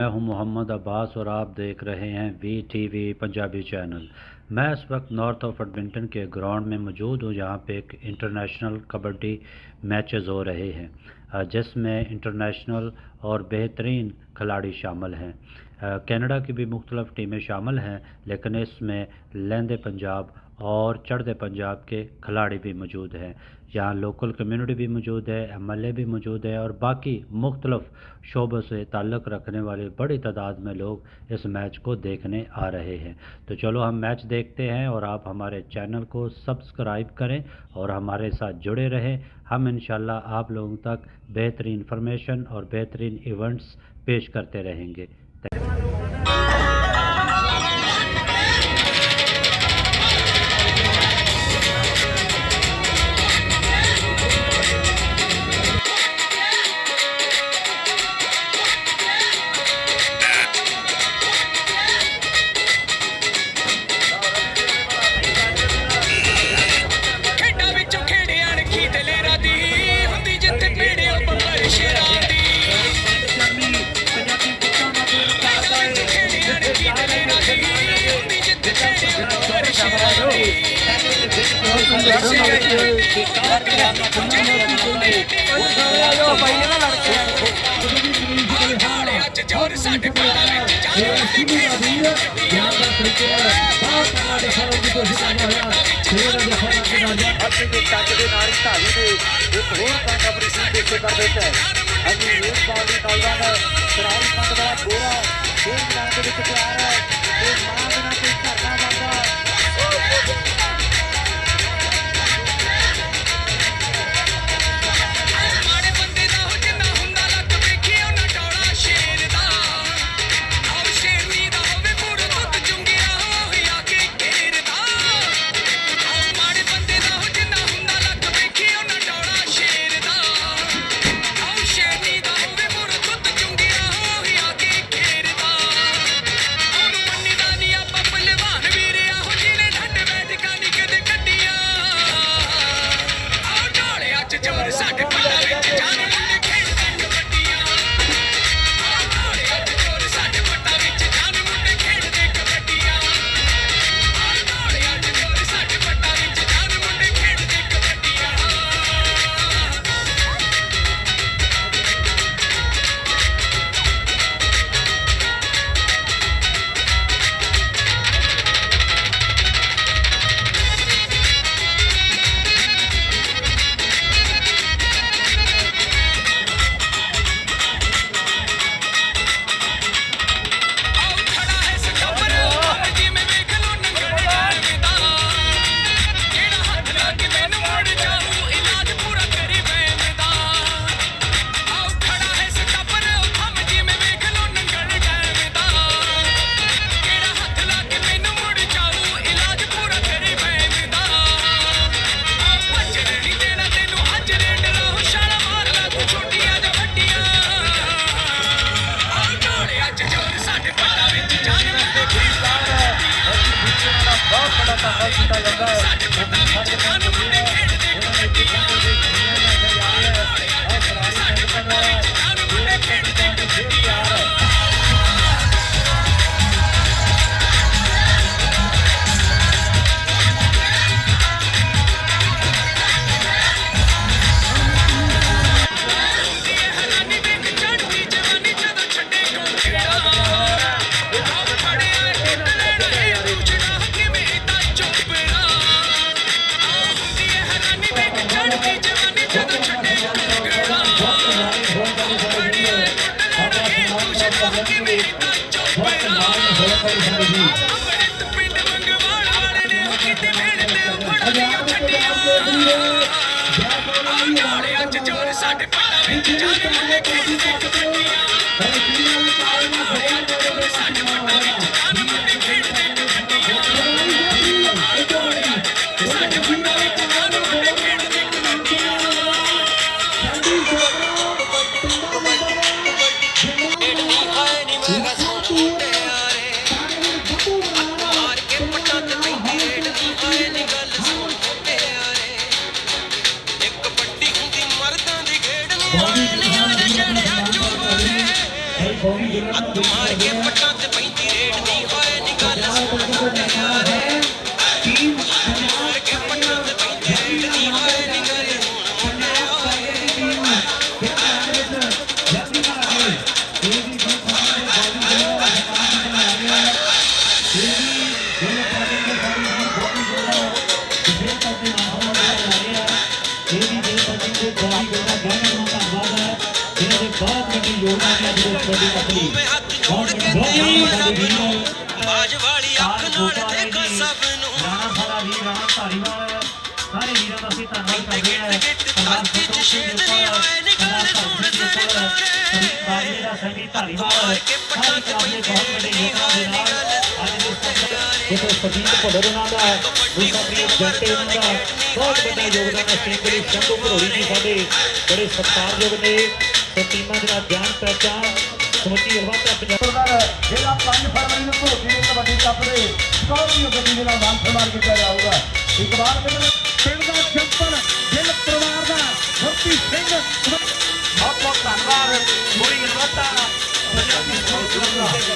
मैं हूँ मोहम्मद अब्बास और आप देख रहे हैं V T V Punjabi channel. मैं इस वक्त नॉर्थ ऑफ़ एडमिंटन के ग्राउंड में मौजूद हूँ, जहाँ पे एक इंटरनेशनल कबड्डी मैचेस हो रहे हैं जिसमें इंटरनेशनल और बेहतरीन खिलाड़ी शामिल हैं। कनाडा की भी मुख्तलफ टीमें शामिल हैं, लेकिन इसमें लेंदे पंजाब और चढ़ते पंजाब के खिलाड़ी भी मौजूद हैं। यहाँ लोकल कम्युनिटी भी मौजूद है एमएलए भी मौजूद है और बाकी मुख्तलफ शोबों से ताल्लुक़ रखने वाले बड़ी तादाद में लोग इस मैच को देखने आ रहे हैं। तो चलो हम मैच देखते हैं और आप हमारे चैनल को सब्सक्राइब करें और हमारे साथ जुड़े रहें। हम इन आप लोगों तक बेहतरीन इन्फॉर्मेशन और बेहतरीन इवेंट्स पेश करते रहेंगे। ਮੈਂ ਹੱਥ ਜੋੜ ਕੇ ਤੇ ਬਾਜ ਵਾਲੀ ਅੱਖ ਨਾਲ ਦੇਖਾ ਸਭ ਨੂੰ ਗਿੱਟ ਗਿੱਟ ਗਿੱਟ ਧਰਤੀ ਚ ਛੇਦ ਨਹੀਂ ਹੋਏ ਨੀ ਗੱਲ ਸੁਣ ਸਰਕਾਰੇ ਮਾਰ ਕੇ ਪੱਟਾਂ ਤੇ ਨਹੀਂ ਹੋਏ ਨੀ ਗੱਲ ਸਜੀਤ ਭੁੱਲਰ ਉਹਨਾਂ ਦਾ ਦੂਸਰਾ ਪ੍ਰੀਤ ਜੱਟੇ ਉਹਨਾਂ ਦਾ ਬਹੁਤ ਵੱਡਾ ਯੋਗਦਾਨ ਹੈ। ਸਿੰਗਲੀ ਸ਼ੰਭੂ ਘਰੋੜੀ ਜੀ ਸਾਡੇ ਬੜੇ ਸਤਿਕਾਰਯੋਗ ਨੇ। ਤੇ ਟੀਮਾਂ ਦੇ ਨਾਲ ਗਿਆਨ ਪਹਿਚਾਨ ਸਮੁੱਚੀ ਅਰਵਾਤਾ ਪੰਜਾਬ ਜਿਹੜਾ 5 ਫਰਵਰੀ ਨੂੰ ਭੋਜੀ ਦੇ ਕਬੱਡੀ ਕੱਪ ਦੇ ਸਕਾਰਪੀਓ ਗੱਡੀ ਦੇ ਨਾਲ ਨਾਮ ਸਨਮਾਨ ਕੀਤਾ ਜਾਊਗਾ ਇੱਕ ਵਾਰ ਫਿਰ ਪਿੰਡ ਦਾ ਜੰਪਰ ਦਿਲ ਪਰਿਵਾਰ ਦਾ ਹਰਪੀ ਸਿੰਘ ਬਹੁਤ ਬਹੁਤ ਧੰਨਵਾਦ ਪੂਰੀ ਗੁਣਵੱਤਾ ਪੰਜਾਬੀ ਸਪੋਰਟਸ ਦਾ ਹੱਥ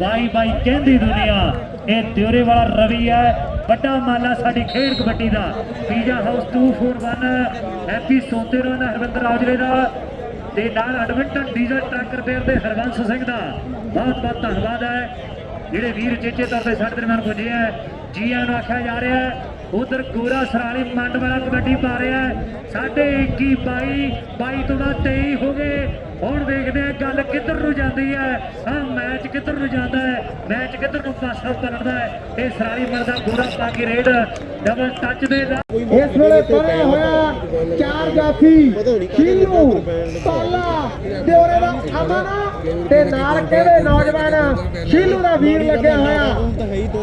ਬਾਈ ਬਾਈ ਕਹਿੰਦੀ ਦੁਨੀਆ, ਇਹ ਦਿਉਰੇ ਵਾਲਾ ਰਵੀ ਹੈ, ਵੱਡਾ ਮਾਲਾ ਸਾਡੀ ਖੇਡ ਕਬੱਡੀ ਦਾ। ਪੀਜ਼ਾ ਹਾਊਸ 241 ਐਪੀ ਸੋਤੇਰੋ ਦਾ ਹਰਵਿੰਦਰ ਔਜਲੇ ਦਾ। ਤੇ ਨਾਲ ਐਡਮਿੰਟਨ ਡੀਜ਼ਲ ਟਰੱਕ ਰਿਪੇਅਰ ਦੇ ਹਰਵੰਸ ਸਿੰਘ ਦਾ। ਬਹੁਤ ਬਹੁਤ ਧੰਨਵਾਦ ਹੈ। ਜਿਹੜੇ ਵੀਰ ਚੇਚੇ ਤੌਰ ਤੇ ਸਾਡੇ ਦਰਮਿਆਨ ਪੁੱਜੇ ਹੈ, ਜੀਆਂ ਨੂੰ ਆਖਿਆ ਜਾ ਰਿਹਾ ਹੈ, ਉਧਰ ਗੋਰਾ ਸਰਾਲੀ ਮੰਡ ਵਾਲਾ ਕਬੱਡੀ ਪਾ ਰਿਹਾ ਹੈ। ਸਾਡੇ 21 22 22 ਤੋਂ ਬਾਅਦ 23 ਹੋ ਗਏ। ਹੁਣ ਦੇਖਦੇ ਆ ਗੱਲ ਕਿੱਧਰ ਨੂੰ ਜਾਂਦੀ ਹੈ। ਆ ਮੈਚ ਕਿੱਧਰ ਨੂੰ ਜਾਂਦਾ ਹੈ? ਮੈਚ ਕਿੱਧਰ ਨੂੰ ਪਾਸਾ ਪਲਟਦਾ ਹੈ? ਇਹ ਸਰਾਲੀ ਮੰਡ ਦਾ ਗੋਰਾ ਪਾ ਕੇ ਰੇਡ ਡਬਲ ਟੱਚ ਦੇ ਦਾ ਇਸ ਵੇਲੇ ਪੜਿਆ ਹੋਇਆ ਚਾਰ ਜਾਫੀ ਸ਼ੀਲੂ ਪਾਲਾ ਦਿਓਰੇ ਦਾ ਅਮਨ ਤੇ ਨਾਲ ਕਿਹੜੇ ਨੌਜਵਾਨ ਸ਼ੀਲੂ ਦਾ ਵੀਰ ਲੱਗਿਆ ਹੋਇਆ?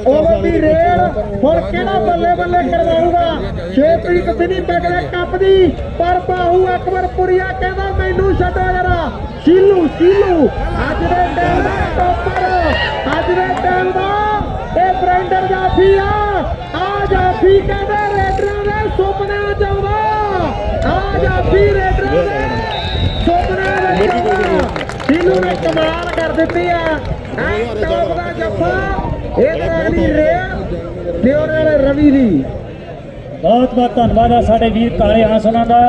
ਉਹ ਵੀ ਰੇਡ ਹੁਣ ਕਿਹੜਾ ਬੱਲੇ ਬੱਲੇ ਕਰਵਾਊਗਾ? 6 ਤਰੀਕ ਵਿਨੀਪੈਗ ਦੇ ਕੱਪ ਦੀ ਪਰ ਬਾਹੂ ਅਕਬਰਪੁਰੀਆ ਕਹਿੰਦਾ ਮੈਨੂੰ ਛੱਡੋ ਜਰਾ। ਸ਼ੀਲੂ ਸ਼ੀਲੂ ਅੱਜ ਦੇ ਟਾਈਮ ਦਾ ਟੋਪਰ ਅੱਜ ਦੇ ਟਾਈਮ ਦਾ ਇਹ ਬ੍ਰੈਂਡਰ ਜਾਫੀ ਆ ਆ ਜਾਫੀ ਕਹਿੰਦੇ ਰੇਡਰਾਂ ਦੇ ਸੁਪਨਿਆਂ ਚ ਆਉਂਦਾ ਆ ਜਾਫੀ ਰੇਡਰਾਂ ਦੇ ਸੁਪਨਿਆਂ ਵਿੱਚ ਆਉਂਦਾ ਸ਼ੀਲੂ ਨੇ ਕਮਾਲ ਕਰ ਦਿੱਤੀ ਆ ਐ ਟੌਪ ਦਾ ਜੱਫਾ ਇਹ ਅਗਲੀ ਰੇਡ ਦਿਓਰੇ ਵਾਲੇ ਰਵੀ ਦੀ ਬਹੁਤ ਬਹੁਤ ਧੰਨਵਾਦ ਆ ਸਾਡੇ ਵੀਰ ਕਾਲੇ ਹਾਸ ਉਹਨਾਂ ਦਾ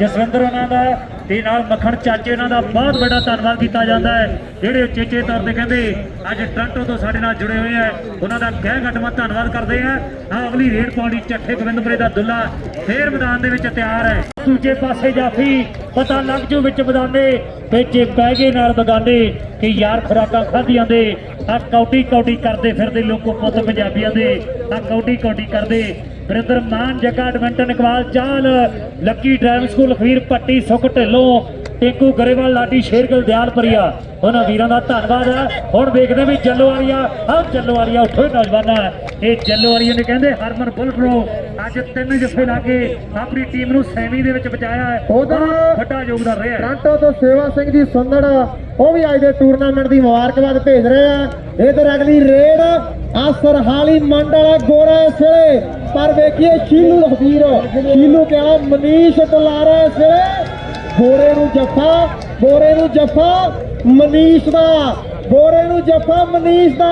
ਜਸਵਿੰਦਰ ਉਹਨਾਂ ਦਾ ਤੇ ਨਾਲ ਮੱਖਣ ਚਾਚੇ ਉਹਨਾਂ ਦਾ ਬਹੁਤ ਵੱਡਾ ਧੰਨਵਾਦ ਕੀਤਾ ਜਾਂਦਾ ਹੈ। ਜਿਹੜੇ ਚੇਚੇ ਤੌਰ ਤੇ ਕਹਿੰਦੇ, ਅੱਜ ਟ੍ਰਾਂਟੋ ਤੋਂ ਸਾਡੇ ਨਾਲ ਜੁੜੇ ਹੋਏ ਆ, ਉਹਨਾਂ ਦਾ ਗਹਿ ਘਟਵਾ ਧੰਨਵਾਦ ਕਰਦੇ ਆ। ਆ ਅਗਲੀ ਰੇਡ ਪਾਉਣੀ ਚੱਠੇ ਗੋਬਿੰਦਪੁਰੇ ਦਾ ਦੁੱਲਾ ਫੇਰ ਮੈਦਾਨ ਦੇ ਵਿੱਚ ਤਿਆਰ ਹੈ। ਦੂਜੇ ਪਾਸੇ ਜਾਫੀ, ਪਤਾ ਲੱਗ ਜੂ ਵਿੱਚ ਬਦਾਨੇ ਵਿੱਚ ਬਹਿ ਗਏ ਨਾਲ ਬਗਾਨੇ ਕਿ ਯਾਰ ਖੁਰਾਕਾਂ ਖਾਧੀਆਂ ਦੇ ਆ ਕੌਡੀ ਕੌਡੀ ਕਰਦੇ ਫਿਰਦੇ ਲੋਕੋ ਪੁੱਤ ਪੰਜਾਬੀਆਂ ਦੇ ਆ ਕੌਡੀ ਕੌਡੀ ਕਰਦੇ। ਵਰਿੰਦਰ ਮਾਨ ਜੱਗਾ ਐਡਮਿੰਟਨ ਇਕਬਾਲ ਚਾਲ ਲੱਕੀ ਡਰਾਈਵਿੰਗ ਸਕੂਲ ਖੀਰ ਪੱਟੀ ਸੁਖ ਢਿੱਲੋਂ ਟਿੰਕੂ ਗਰੇਵਾਲ ਲਾਡੀ ਸ਼ੇਰਗਲ ਦਿਆਲਪੁਰੀਆ। ਉਹਨਾਂ ਵੀਰਾਂ ਦਾ ਧੰਨਵਾਦ ਹੈ। ਹੁਣ ਦੇਖਦੇ ਵੀ ਜੱਲੋ ਵਾਲੀਆ ਆਹ ਜੱਲੋ ਵਾਲੀਆ ਉੱਠੋ ਨੌਜਵਾਨਾਂ। ਇਹ ਜੱਲੋ ਵਾਲੀਆ ਨੇ ਕਹਿੰਦੇ ਹਰਮਨ ਬੁਲਟਰੋ ਅੱਜ ਤਿੰਨ ਜੱਫੇ ਲਾ ਕੇ ਆਪਣੀ ਟੀਮ ਨੂੰ ਸੈਮੀ ਦੇ ਵਿੱਚ ਪਹੁੰਚਾਇਆ ਹੈ। ਉਧਰ ਵੱਡਾ ਯੋਗਦਾਨ ਰਿਹਾ ਟ੍ਰਾਂਟੋ ਤੋਂ ਸੇਵਾ ਸਿੰਘ ਜੀ ਸੁੰਦੜ ਉਹ ਵੀ ਅੱਜ ਦੇ ਟੂਰਨਾਮੈਂਟ ਦੀ ਮੁਬਾਰਕਬਾਦ ਭੇਜ ਰਹੇ ਆ। ਇਧਰ ਅਗਲੀ ਰੇਡ ਆਸਰ ਹਾਲੀ ਮੰਡਲ ਗੋਰਾ ਇਸ ਵੇਲੇ। ਪਰ ਵੇਖੀਏ ਸ਼ੀਲੂ ਹਬੀਰ, ਸ਼ੀਲੂ ਕਿਹਾ ਮਨੀਸ਼ ਦੁਲਾਰਾ ਇਸ ਗੋਰੇ ਨੂੰ ਜੱਫਾ, ਗੋਰੇ ਨੂੰ ਜੱਫਾ ਮਨੀਸ਼ ਦਾ, ਗੋਰੇ ਨੂੰ ਜੱਫਾ ਮਨੀਸ਼ ਦਾ